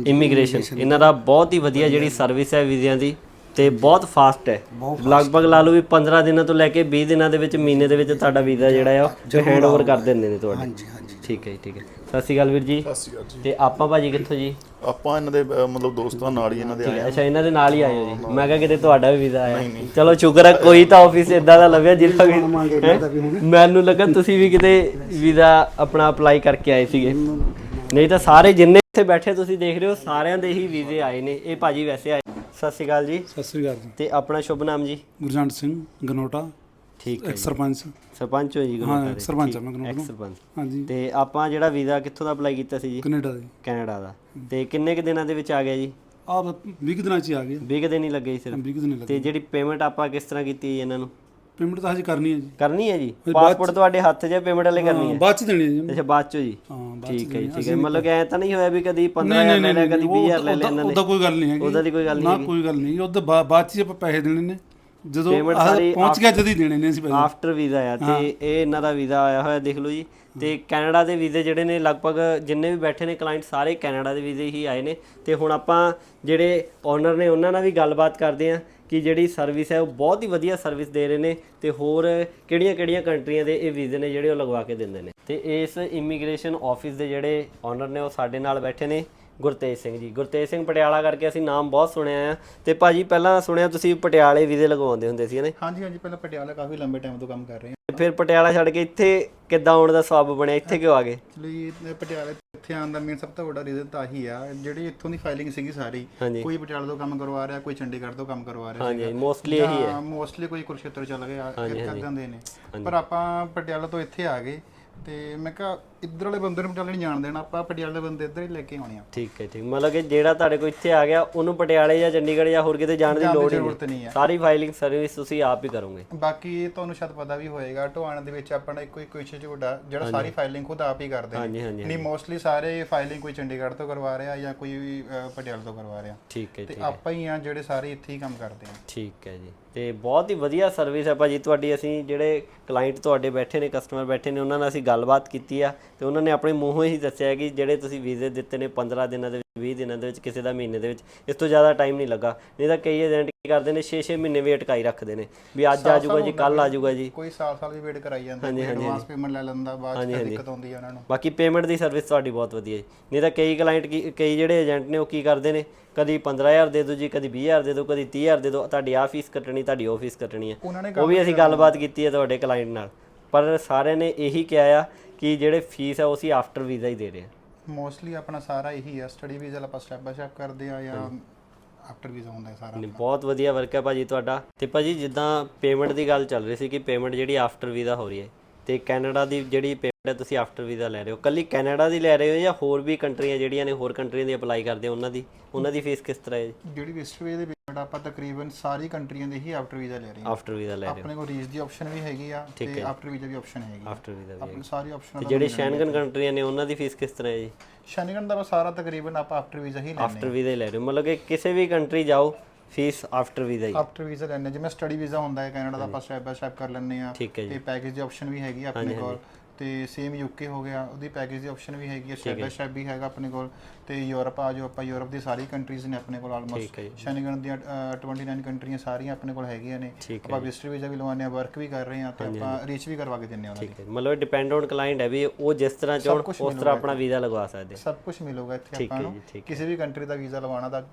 ਇਮੀਗ੍ਰੇਸ਼ਨ ਇਹਨਾਂ ਦਾ ਬਹੁਤ ਹੀ ਵਧੀਆ ਜਿਹੜੀ ਸਰਵਿਸ ਹੈ ਵੀਜ਼ਿਆਂ ਦੀ। ਤੇ ਬਹੁਤ ਫਾਸਟ ਹੈ। ਲਗਭਗ ਲਾ ਲਓ ਵੀ 15 ਦਿਨਾਂ ਤੋਂ ਲੈ ਕੇ 20 ਦਿਨਾਂ ਦੇ ਵਿੱਚ ਮਹੀਨੇ ਦੇ ਵਿੱਚ ਤੁਹਾਡਾ ਵੀਜ਼ਾ ਜਿਹੜਾ ਆ ਉਹ ਹੈਂਡ ਓਵਰ ਕਰ ਦਿੰਦੇ ਨੇ ਤੁਹਾਡੇ। ਹਾਂਜੀ ਹਾਂਜੀ। ਠੀਕ ਹੈ ਜੀ ਠੀਕ ਹੈ। ਸਤਿ ਸ਼੍ਰੀ ਅਕਾਲ ਵੀਰ ਜੀ। ਸਤਿ ਸ਼੍ਰੀ ਅਕਾਲ ਜੀ। ਤੇ ਆਪਾਂ ਭਾਜੀ ਕਿੱਥੋਂ ਜੀ? ਆਪਾਂ ਇਹਨਾਂ ਦੇ ਅਹ, ਮਤਲਬ ਦੋਸਤਾਂ ਨਾਲ ਹੀ ਇਹਨਾਂ ਦੇ ਆਏ ਅੱਛਾ ਇਹਨਾਂ ਦੇ ਨਾਲ ਹੀ ਆਏ ਹੋ ਜੀ। ਮੈਂ ਕਿਹਾ ਕਿਤੇ ਤੁਹਾਡਾ ਵੀ ਵੀਜ਼ਾ ਆਇਆ। ਚਲੋ ਸ਼ੁਕਰ ਹੈ ਕੋਈ ਤਾਂ ਆਫਿਸ ਇਦਾਂ ਦਾ ਲੱਭਿਆ ਜਿਹਦਾ ਵੀ ਹੈਂ? ਮੈਨੂੰ ਲੱਗਾ ਤੁਸੀਂ ਵੀ ਕਿਤੇ ਵੀਜ਼ਾ ਆਪਣਾ ਅਪਲਾਈ ਕਰਕੇ ਆਏ ਸੀਗੇ। ਨਹੀਂ ਤਾਂ ਸਾਰੇ ਜਿੰਨੇ ਇੱਥੇ ਬੈਠੇ ਤੁਸੀਂ ਦੇਖ ਰਹੇ ਹੋ ਸਾਰਿਆਂ ਦੇ ਹੀ ਵੀਜ਼ੇ ਆਏ ਨੇ। ਇਹ ਭਾਜੀ ਵੈਸੇ ਆਏ ਸਤਿ ਸ਼੍ਰੀ ਅਕਾਲ ਜੀ। ਸਤਿ ਸ੍ਰੀ ਅਕਾਲ ਜੀ। ਤੇ ਆਪਣਾ ਸ਼ੁਭ ਨਾਮ ਜੀ? ਗੁਰਜੰਟ ਸਿੰਘ ਗਨੋਟਾ। ਠੀਕ ਹੈ ਜੀ। ਸਰਪੰਚ। ਸਰਪੰਚ ਹੋ ਜੀ ਹਾਂ, ਦੇ। ਸਰਪੰਚ ਹਾਂ ਠੀਕ, ਮੈਂ ਨੂੰ। ਸਰਪੰਚ। ਹਾਂਜੀ। ਤੇ ਆਪਾਂ ਜਿਹੜਾ ਵੀਜ਼ਾ ਕਿੱਥੋਂ ਦਾ ਅਪਲਾਈ ਕੀਤਾ ਸੀ ਜੀ? ਕੈਨੇਡਾ ਦੇ ਕੈਨੇਡਾ ਦਾ। ਤੇ ਕਿੰਨੇ ਕੁ ਦਿਨਾਂ ਦੇ ਵਿੱਚ ਆ ਗਿਆ ਜੀ? ਆਪ 20 ਕੁ ਦਿਨਾਂ ਚ ਹੀ ਆ ਗਏ 20 ਕੁ ਦਿਨ ਹੀ ਲੱਗੇ ਜੀ ਸਿਰਫ 20 ਕੁ ਦਿਨ ਲੱਗੇ। ਤੇ ਜਿਹੜੀ ਪੇਮੈਂਟ ਆਪਾਂ ਕਿਸ ਤਰ੍ਹਾਂ ਕੀਤੀ ਜੀ ਇਹਨਾਂ ਨੂੰ? ਪੇਮੈਂਟ ਤਾਂ ਹਜੇ ਕਰਨੀ ਹੈ ਜੀ। ਕਰਨੀ ਹੈ ਜੀ? ਪਾਸਪੋਰਟ ਤੁਹਾਡੇ ਹੱਥ 'ਚ ਪੇਮੈਂਟ ਵਾਲੇ ਕਰਨੀ ਹਾਂ, ਬਾਅਦ ਚ ਦੇਣੀ ਹੈ ਜੀ। ਅੱਛਾ ਬਾਅਦ 'ਚੋਂ ਜੀ। ਠੀਕ ਹੈ ਠੀਕ ਹੈ। ਮਤਲਬ ਐ ਤਾਂ ਨਹੀਂ ਹੋਇਆ ਵੀ ਕਦੀ 15000 ਨਹੀਂ ਲੈ ਲਿਆ ਕਦੀ 20000 ਲੈ ਲਿਆ ਇਹਨਾਂ ਨੇ। ਉਹਦਾ ਕੋਈ ਗੱਲ ਨਹੀਂ ਹੈਗੀ। ਉਹਦਾ ਦੀ ਕੋਈ ਗੱਲ ਨਹੀਂ ਨਾ। ਕੋਈ ਗੱਲ ਨਹੀਂ। ਉਹਦਾ ਬਾਅਦ ਚ ਆਪਾਂ ਪੈਸੇ ਦੇਣੇ ਨੇ। ਜਦੋਂ ਪਹੁੰਚ ਗਿਆ ਜਦ ਹੀ ਦੇਣੇ ਨੇ ਅਸੀਂ ਪੈਸੇ। ਆਫਟਰ ਵੀਜ਼ਾ ਆ ਤੇ ਇਹ ਇਹਨਾਂ ਦਾ ਵੀਜ਼ਾ ਆਇਆ ਹੋਇਆ ਦੇਖ ਲਓ ਜੀ। ਤੇ ਕੈਨੇਡਾ ਦੇ ਵੀਜ਼ੇ ਜਿਹੜੇ ਨੇ ਲਗਭਗ ਜਿੰਨੇ ਵੀ ਬੈਠੇ ਨੇ ਕਲਾਇੰਟ ਸਾਰੇ ਕੈਨੇਡਾ ਦੇ ਵੀਜ਼ੇ ਹੀ ਆਏ ਨੇ। ਤੇ ਹੁਣ ਆਪਾਂ ਜਿਹੜੇ ਓਨਰ ਨੇ ਉਹਨਾਂ ਨਾਲ ਵੀ ਗੱਲਬਾਤ ਕਰਦੇ ਆ ਕਿ ਜਿਹੜੀ ਸਰਵਿਸ ਹੈ ਉਹ ਬਹੁਤ ਹੀ ਵਧੀਆ ਸਰਵਿਸ ਦੇ ਰਹੇ ਨੇ ਤੇ ਹੋਰ ਕਿਹੜੀਆਂ-ਕਿਹੜੀਆਂ ਕੰਟਰੀਆਂ ਦੇ ਇਹ ਵੀਜ਼ੇ ਨੇ ਜਿਹੜੇ ਉਹ ਲਗਵਾ ਕੇ ਦਿੰਦੇ ਨੇ। ਤੇ ਇਸ ਇਮੀਗ੍ਰੇਸ਼ਨ ਆਫਿਸ ਦੇ ਜਿਹੜੇ ਓਨਰ ਨੇ ਉਹ ਸਾਡੇ ਨਾਲ ਬੈਠੇ ਨੇ। ਗੁਰਤੇਜ ਸਿੰਘ ਜੀ। ਗੁਰਤੇਜ ਸਿੰਘ ਪਟਿਆਲਾ ਕਰਕੇ ਅਸੀਂ ਨਾਮ ਬਹੁਤ ਸੁਣਿਆ ਆ। ਤੇ ਭਾਜੀ ਪਹਿਲਾਂ ਸੁਣਿਆ ਤੁਸੀਂ ਪਟਿਆਲੇ ਵੀਜ਼ੇ ਲਗਵਾਉਂਦੇ ਹੁੰਦੇ ਸੀ ਨੇ ਹਾਂਜੀ ਹਾਂਜੀ ਪਹਿਲਾਂ ਪਟਿਆਲਾ ਕਾਫੀ ਲੰਬੇ ਟਾਈਮ ਤੋਂ ਕੰਮ ਕਰ ਰਹੇ ਹਾਂ। ਫਿਰ ਪਟਿਆਲਾ ਛੱਡ ਕੇ ਇੱਥੇ ਕਿੱਦਾਂ ਆਉਣ ਦਾ ਸਬਬ ਬਣਿਆ? ਇੱਥੇ ਕਿਉਂ ਆ ਗਏ? ਐਕਚੁਅਲੀ ਪਟਿਆਲੇ ਇੱਥੇ ਆਉਣ ਦਾ ਮੇਨ ਸਭ ਤੋਂ ਵੱਡਾ ਰੀਜ਼ਨ ਤਾਂ ਆਹੀ ਆ। ਜਿਹੜੀ ਇੱਥੋਂ ਦੀ ਫਾਈਲਿੰਗ ਸੀਗੀ ਸਾਰੀ ਹਾਂਜੀ। ਕੋਈ ਪਟਿਆਲਾ ਤੋਂ ਕੰਮ ਕਰਵਾ ਰਿਹਾ ਕੋਈ ਚੰਡੀਗੜ੍ਹ ਤੋਂ ਕੰਮ ਕਰਵਾ ਰਿਹਾ ਹਾਂਜੀ ਮੋਸਟਲੀ ਇਹੀ ਹੈ। ਮੋਸਟਲੀ ਕੋਈ ਕੁਰਸ਼ੇਤਰ ਚੱਲ ਗਿਆ ਇਦਾਂ ਦੇ ਨੇ। ਪਰ ਆਪਾਂ ਪਟਿਆਲਾ ਤੋਂ ਇੱਥੇ ਆ ਗਏ ਤੇ ਮੈਂ ਕਿਹਾ ਇੱਧਰ ਵਾਲੇ ਬੰਦੇ ਨੂੰ ਪਟਿਆਲੇ ਨਹੀਂ ਜਾਣ ਦੇਣਾ ਆਪਾਂ ਪਟਿਆਲੇ ਦੇ ਬੰਦੇ ਇੱਧਰ ਹੀ ਲੈ ਕੇ ਆਉਣੇ ਆ। ਠੀਕ ਹੈ ਠੀਕ ਮਤਲਬ ਕਿ ਜਿਹੜਾ ਤੁਹਾਡੇ ਕੋਲ ਇੱਥੇ ਆ ਗਿਆ ਉਹਨੂੰ ਪਟਿਆਲੇ ਜਾਂ ਚੰਡੀਗੜ੍ਹ ਜਾਂ ਹੋਰ ਕਿਤੇ ਜਾਣ ਦੀ ਲੋੜ ਹੀ ਜ਼ਰੂਰਤ ਨਹੀਂ। ਹੈ। ਸਾਰੀ ਫਾਈਲਿੰਗ ਸਰਵਿਸ ਤੁਸੀਂ ਆਪ ਹੀ ਕਰੋਗੇ। ਬਾਕੀ ਤੁਹਾਨੂੰ ਸ਼ਾਇਦ ਪਤਾ ਵੀ ਹੋਏਗਾ ਟੋਆਣਾ ਦੇ ਵਿੱਚ ਆਪਣਾ ਇੱਕੋ ਇੱਕ ਇੰਸਟੀਚਿਊਟ ਆ ਜਿਹੜਾ ਸਾਰੀ ਫਾਈਲਿੰਗ ਖੁਦ ਆਪ ਹੀ ਕਰਦੇ ਹਾਂਜੀ, ਹਾਂਜੀ, ਨਹੀਂ ਮੋਸਟਲੀ ਸਾਰੇ ਫਾਈਲਿੰਗ ਕੋਈ ਚੰਡੀਗੜ੍ਹ ਤੋਂ ਕਰਵਾ ਰਿਹਾ ਜਾਂ ਕੋਈ ਪਟਿਆਲਾ ਤੋਂ ਕਰਵਾ ਰਿਹਾ। ਠੀਕ ਹੈ ਤੇ ਆਪਾਂ ਹੀ ਆ ਜਿਹੜੇ ਸਾਰੇ ਇੱਥੇ ਹੀ ਕੰਮ ਕਰਦੇ ਆ। ਠੀਕ ਹੈ ਜੀ। ਤੇ ਬਹੁਤ ਹੀ ਵਧੀਆ ਸਰਵਿਸ ਹੈ ਭਾਜੀ ਤੁਹਾਡੀ ਅਸੀਂ ਜਿਹੜੇ ਕਲਾਇੰਟ ਤੁਹਾਡੇ ਬੈਠੇ ਨੇ ਕਸਟਮਰ ਬੈਠੇ ਨੇ ਉਹਨਾਂ ਨਾਲ ਅਸੀਂ ਗੱਲਬਾਤ ਕੀਤੀ ਆ। ਤੇ ਉਹਨਾਂ ਨੇ ਆਪਣੇ ਮੂੰਹੋਂ ਹੀ ਦੱਸਿਆ ਕਿ ਜਿਹੜੇ ਤੁਸੀਂ ਵੀਜ਼ੇ ਦਿੱਤੇ ਨੇ 15 ਦਿਨਾਂ ਦੇ ਵਿੱਚ 20 ਦਿਨਾਂ ਦੇ ਵਿੱਚ ਕਿਸੇ ਦਾ ਮਹੀਨੇ ਦੇ ਵਿੱਚ ਇਸ ਤੋਂ ਜ਼ਿਆਦਾ ਟਾਈਮ ਨਹੀਂ ਲੱਗਾ। ਨਹੀਂ ਤਾਂ ਕਈ ਏਜੰਟ ਕੀ ਕਰਦੇ ਨੇ 6-6 ਮਹੀਨੇ ਵੇਟ ਕਾਈ ਰੱਖਦੇ ਨੇ ਵੀ ਅੱਜ ਆ ਜਾਊਗਾ ਜੀ ਕੱਲ ਆ ਜਾਊਗਾ ਜੀ। ਕੋਈ ਸਾਲ ਸਾਲ ਵੀ ਵੇਟ ਕਰਾਈ ਜਾਂਦਾ ਹਾਂਜੀ, ਐਡਵਾਂਸ ਪੇਮੈਂਟ ਲੈ ਲੈਂਦਾ ਬਾਅਦ ਚ ਦਿੱਕਤ ਆਉਂਦੀ ਆ ਉਹਨਾਂ ਨੂੰ। ਬਾਕੀ ਪੇਮੈਂਟ ਦੀ ਸਰਵਿਸ ਤੁਹਾਡੀ ਬਹੁਤ ਵਧੀਆ ਹੈ ਨਹੀਂ ਤਾਂ ਕਈ ਕਲਾਇੰਟ ਕੀ ਕਈ ਜਿਹੜੇ ਏਜੰਟ ਨੇ ਉਹ ਕੀ ਕਰਦੇ ਨੇ ਕਦੀ 15000 ਦੇ ਦਿਓ ਜੀ ਕਦੀ 20000 ਦੇ ਦਿਓ ਕਦੀ 30000 ਦੇ ਦਿਓ ਤੁਹਾਡੀ ਆ ਫੀਸ ਕੱਟਣੀ ਤੁਹਾਡੀ ਉਹ ਫੀਸ ਕੱਟਣੀ ਹੈ ਉਹ ਵੀ ਅਸੀਂ ਗੱਲਬਾਤ ਕੀਤੀ ਹੈ ਤੁਹਾਡੇ ਕਲਾਇੰਟ ਨਾਲ। ਪਰ ਸਾਰਿਆਂ ਨੇ ਇਹੀ ਕਿਹਾ ਆ ਕਿ ਜਿਹੜੇ ਫੀਸ ਹੈ ਉਹ ਅਸੀਂ ਆਫਟਰ ਵੀਜ਼ਾ ਹੀ ਦੇ ਰਹੇ ਹਾਂ? ਮੋਸਟਲੀ ਆਪਣਾ ਸਾਰਾ ਇਹੀ ਆ ਸਟੱਡੀ ਵੀਜ਼ਾ ਆਪਾਂ ਸਟੈਪ ਬਾਈ ਸਟੈਪ ਕਰਦੇ ਆ ਜਾਂ ਆਫਟਰ ਵੀਜ਼ਾ ਹੁੰਦਾ ਹੈ ਸਾਰਾ ਨਹੀਂ ਬਹੁਤ ਵਧੀਆ ਵਰਕ ਹੈ ਭਾਜੀ ਤੁਹਾਡਾ। ਤੇ ਭਾਜੀ ਜਿੱਦਾਂ ਪੇਮੈਂਟ ਦੀ ਗੱਲ ਚੱਲ ਰਹੀ ਸੀ ਕਿ ਪੇਮੈਂਟ ਜਿਹੜੀ ਆਫਟਰ ਵੀਜ਼ਾ ਹੋ ਰਹੀ ਹੈ ਤੇ ਕੈਨੇਡਾ ਦੀ ਜਿਹੜੀ ਹੈ ਤੁਸੀਂ ਆਫਟਰ ਵੀਜ਼ਾ ਲੈ ਰਹੇ ਹੋ। ਕੱਲੀ ਕੈਨੇਡਾ ਦੀ ਲੈ ਰਹੇ ਹੋ ਜਾਂ ਹੋਰ ਵੀ ਕੰਟਰੀਆਂ ਜਿਹੜੀਆਂ ਨੇ ਹੋਰ ਕੰਟਰੀਆਂ ਦੀ ਅਪਲਾਈ ਕਰਦੇ ਹੋ ਉਹਨਾਂ ਦੀ? ਉਹਨਾਂ ਦੀ ਫੀਸ ਕਿਸ ਤਰ੍ਹਾਂ ਹੈ ਜੀ? ਜਿਹੜੀ ਵਿਜ਼ਟਰ ਵੀਜ਼ਾ ਦੀ ਪੇਮੈਂਟ ਆਪਾਂ ਤਕਰੀਬਨ ਸਾਰੀ ਕੰਟਰੀਆਂ ਦੇ ਹੀ ਆਫਟਰ ਵੀਜ਼ਾ ਲੈ ਰਹੇ ਹਾਂ। ਆਫਟਰ ਵੀਜ਼ਾ ਲੈ ਰਹੇ ਹੋ। ਆਪਣੇ ਕੋਲ ਰੀਜ ਦੀ ਆਪਸ਼ਨ ਵੀ ਹੈਗੀ ਆ ਤੇ। ਆਫਟਰ ਵੀਜ਼ਾ ਵੀ ਆਪਸ਼ਨ ਹੈਗੀ ਆ। ਆਫਟਰ ਵੀਜ਼ਾ ਵੀ ਆਪਣੀ ਸਾਰੀ ਆਪਸ਼ਨ ਤੇ ਜਿਹੜੇ ਸ਼ੈਂਗਨ ਕੰਟਰੀਆਂ ਨੇ ਉਹਨਾਂ ਦੀ ਫੀਸ ਕਿਸ ਤਰ੍ਹਾਂ ਹੈ ਜੀ? ਸ਼ਨੀਗਨ ਦਾ ਸਾਰਾ ਤਕਰੀਬਨ ਆਪਾਂ ਆਫਟਰ ਵੀਜ਼ਾ ਹੀ ਲੈਣੇ ਆਫਟਰ ਵੀਜ਼ਾ ਹੀ ਲੈ ਰਹੇ ਹੋ। ਮਤਲਬ ਕਿ ਕਿਸੇ ਵੀ ਕੰਟਰੀ ਜਾਓ ਫੀਸ ਆਫਟਰ ਵੀਜ਼ਾ ਹੀ। ਆਫਟਰ ਵੀਜ਼ਾ ਲੈਣੇ ਜਿਵੇਂ ਸਟੱਡੀ ਵੀਜ਼ਾ ਹੁੰਦਾ ਹੈ ਕੈਨੇਡਾ ਦਾ ਆਪਾਂ ਸਟੈਪ ਬਾਈ ਸਟੈਪ ਕਰ ਲੈਂਦੇ ਆ। ਤੇ ਪੈਕੇਜ ਦੀ ਆਪਸ਼ਨ ਵੀ ਹੈਗੀ ਆਪਣੇ ਕੋਲ। ਤੇ ਸੇਮ ਯੂਕੇ ਹੋ ਗਿਆ ਉਹਦੀ ਪੈਕੇਜ ਦੀ ਆਪਸ਼ਨ ਵੀ ਹੈਗੀ ਹੈ ਸਟੈਪ ਬਾਈ ਸਟੈਪ ਵੀ ਹੈਗਾ ਆਪਣੇ ਕੋਲ ਤੇ ਯੂਰਪ ਆ ਜੋ ਆਪਾਂ ਯੂਰਪ ਦੀ ਸਾਰੀ ਕੰਟਰੀਜ਼ ਨੇ ਆਪਣੇ ਕੋਲ ਆਲਮੋਸਟ। ਸ਼ੈਨਗਨ ਦੀਆਂ ਅ, 29 ਕੰਟਰੀਆਂ ਸਾਰੀਆਂ ਆਪਣੇ ਕੋਲ ਹੈਗੀਆਂ ਨੇ। ਠੀਕ ਆਪਾਂ ਵਿਜ਼ਟਰ ਵੀਜ਼ਾ ਵੀ ਲਵਾਉਂਦੇ ਆ ਵਰਕ ਵੀ ਕਰ ਰਹੇ ਆ ਤੇ ਆਪਾਂ ਰੀਚ ਵੀ ਕਰਵਾ ਕੇ ਦਿੰਦੇ ਆ ਉਹਨਾਂ ਦੀ ਠੀਕ ਹੈ ਮਤਲਬ ਡਿਪੈਂਡ ਔਨ ਕਲਾਇੰਟ ਹੈ ਵੀ ਉਹ ਜਿਸ ਤਰ੍ਹਾਂ ਚਾਹਣ ਉਸ ਤਰ੍ਹਾਂ ਆਪਣਾ ਵੀਜ਼ਾ ਲਗਵਾ ਸਕਦੇ। ਸਭ ਕੁਝ ਮਿਲੂਗਾ ਇੱਥੇ ਆਪਾਂ ਨੂੰ। ਕਿਸੇ ਵੀ ਕੰਟਰੀ ਦਾ ਵੀਜ਼ਾ ਲਵਾਉਣਾ ਦਾ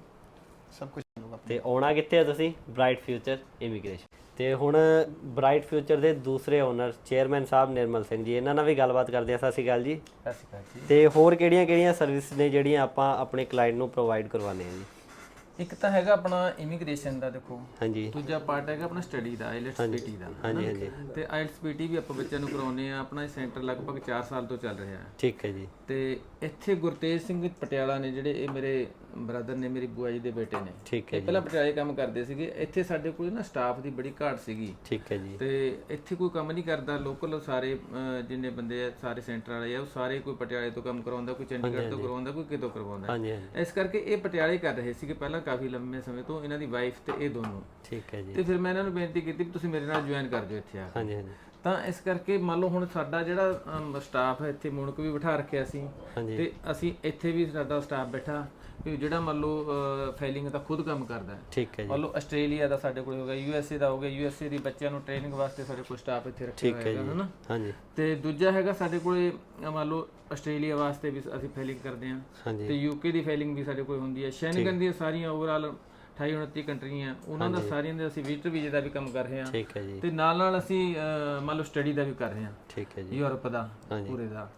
ਸਭ ਕੁਝ ਤੇ ਆਉਣਾ ਕਿੱਥੇ ਆ ਤੁਸੀਂ? ਬ੍ਰਾਈਟ ਫਿਊਚਰ ਇਮੀਗ੍ਰੇਸ਼ਨ ਤੇ ਹੁਣ ਬ੍ਰਾਈਟ ਫਿਊਚਰ ਦੇ ਦੂਸਰੇ ਓਨਰ ਚੇਅਰਮੈਨ ਸਾਹਿਬ ਨਿਰਮਲ ਸਿੰਘ ਜੀ ਇਹਨਾਂ ਨਾਲ ਵੀ ਗੱਲਬਾਤ ਕਰਦੇ ਆ ਸਤਿ ਸ਼੍ਰੀ ਅਕਾਲ ਜੀ। ਸਤਿ ਸ਼੍ਰੀ ਅਕਾਲ ਜੀ। ਤੇ ਹੋਰ ਕਿਹੜੀਆਂ-ਕਿਹੜੀਆਂ ਸਰਵਿਸ ਨੇ ਜਿਹੜੀਆਂ ਆਪਾਂ ਆਪਣੇ ਕਲਾਇੰਟ ਨੂੰ ਪ੍ਰੋਵਾਈਡ ਕਰਵਾਉਂਦੇ ਆ ਜੀ? ਇੱਕ ਤਾਂ ਹੈਗਾ ਆਪਣਾ ਇਮੀਗ੍ਰੇਸ਼ਨ ਦਾ ਦੇਖੋ। ਹਾਂਜੀ। ਦੂਜਾ ਪਾਰਟ ਹੈਗਾ ਆਪਣਾ ਸਟੱਡੀ ਦਾ ਆਈਲੈਟਸ ਪੀਟੀ ਦਾ ਹਾਂਜੀ? ਹਾਂਜੀ। ਤੇ ਆਈਲੈਟਸ ਪੀਟੀ ਵੀ ਆਪਾਂ ਬੱਚਿਆਂ ਨੂੰ ਕਰਾਉਂਦੇ ਆ ਆਪਣਾ ਸੈਂਟਰ ਲਗਭਗ 4 ਸਾਲ ਤੋਂ ਚੱਲ ਰਿਹਾ ਹੈ। ਠੀਕ ਹੈ ਜੀ। ਤੇ ਇੱਥੇ ਗੁਰਤੇਜ ਸਿੰਘ ਪਟਿਆਲਾ ਨੇ ਜਿਹੜੇ ਇਹ ਮੇਰੇ ਬ੍ਰਦਰ ਨੇ ਮੇਰੀ ਬੁਆ ਜੀ ਦੇ ਬੇਟੇ ਨੇ। ਠੀਕ ਹੈ ਇਹ ਪਹਿਲਾਂ ਪਟਿਆਲੇ ਕੰਮ ਕਰਦੇ ਸੀਗੇ। ਇੱਥੇ ਸਾਡੇ ਕੋਲ ਨਾ ਸਟਾਫ ਦੀ ਬੜੀ ਘਾਟ ਸੀਗੀ। ਠੀਕ ਹੈ ਜੀ। ਤੇ ਇੱਥੇ ਕੋਈ ਕੰਮ ਨਹੀਂ ਕਰਦਾ। ਲੋਕਲ ਸਾਰੇ ਅਹ, ਜਿੰਨੇ ਬੰਦੇ ਆ ਸਾਰੇ ਸੈਂਟਰ ਵਾਲੇ ਆ ਉਹ ਸਾਰੇ ਕੋਈ ਪਟਿਆਲੇ ਤੋਂ ਕੰਮ ਕਰਾਉਂਦਾ ਕੋਈ ਚੰਡੀਗੜ੍ਹ ਤੋਂ ਕਰਵਾਉਂਦਾ ਕੋਈ ਕਿਤੋਂ ਕਰਵਾਉਂਦਾ। ਹਾਂਜੀ ਹਾਂਜੀ। ਇਸ ਕਰਕੇ ਇਹ ਪਟਿਆਲੇ ਕਰ ਰਹੇ ਸੀਗੇ ਪਹਿਲਾਂ ਕਾਫੀ ਲੰਮੇ ਸਮੇਂ ਤੋਂ ਇਹਨਾਂ ਦੀ ਵਾਈਫ ਤੇ ਇਹ ਦੋਨੋਂ। ਠੀਕ ਹੈ ਜੀ। ਤੇ ਫਿਰ ਮੈਂ ਇਹਨਾਂ ਨੂੰ ਬੇਨਤੀ ਕੀਤੀ ਵੀ ਤੁਸੀਂ ਮੇਰੇ ਨਾਲ ਜੁਆਇਨ ਕਰ ਜਾਓ ਇੱਥੇ ਆ ਕੇ। ਹਾਂਜੀ ਹਾਂਜੀ। ਤਾਂ ਇਸ ਕਰਕੇ ਮੰਨ ਲਓ ਹੁਣ ਸਾਡਾ ਜਿਹੜਾ ਸਟਾਫ ਹੈ ਇੱਥੇ ਮੁਣਕ ਵੀ ਬਿਠਾ ਰੱਖਿਆ ਸੀ। ਹਾਂਜੀ। ਤੇ ਅਸੀਂ ਇੱਥੇ ਵੀ ਸਾਡਾ ਸਟਾਫ ਬੈਠਾ। ਵੀ ਜਿਹੜਾ ਮੰਨ ਲਓ ਫਾਈਲਿੰਗ ਦਾ ਖੁਦ ਕੰਮ ਕਰਦਾ ਹੈ। ਠੀਕ ਹੈ ਜੀ। ਮੰਨ ਲਓ ਆਸਟ੍ਰੇਲੀਆ ਦਾ ਸਾਡੇ ਕੋਲ ਹੋ ਗਿਆ ਯੂਐਸਏ ਦਾ ਹੋ ਗਿਆ ਯੂਐਸਏ ਦੀ ਬੱਚਿਆਂ ਨੂੰ ਟ੍ਰੇਨਿੰਗ ਵਾਸਤੇ ਸਾਡੇ ਕੋਲ ਸਟਾਫ ਇੱਥੇ ਰੱਖਿਆ ਹੈ ਹੋਇਆ ਜੀ। ਹਨਾ? ਹਾਂਜੀ। ਤੇ ਦੂਜਾ ਹੈਗਾ ਸਾਡੇ ਕੋਲੇ ਮੰਨ ਲਓ ਆਸਟ੍ਰੇਲੀਆ ਵਾਸਤੇ ਵੀ ਅਸੀਂ ਫਾਈਲਿੰਗ ਕਰਦੇ ਹਾਂ। ਤੇ ਯੂਕੇ ਦੀ ਫਾਈਲਿੰਗ ਵੀ ਸਾਡੇ ਕੋਲ ਹੁੰਦੀ ਹੈ। ਸ਼ੈਨਗਨ ਦੀਆਂ ਸਾਰੀਆਂ ਓਵਰਆਲ 28 29 ਕੰਟਰੀਆਂ ਉਹਨਾਂ ਦਾ ਸਾਰੀਆਂ ਦੇ ਅਸੀਂ ਵਿਜ਼ਟਰ ਵੀਜ਼ੇ ਦਾ ਵੀ ਕੰਮ ਕਰ ਰਹੇ ਹਾਂ। ਠੀਕ ਹੈ ਜੀ। ਤੇ ਨਾਲ ਨਾਲ ਅਸੀਂ ਮੰਨ ਲਓ ਸਟੱਡੀ ਦਾ ਵੀ ਕਰ ਰਹੇ ਹਾਂ। ਠੀਕ ਹੈ ਜੀ। ਯੂਰਪ ਦਾ। ਪੂਰੇ ਦਾ।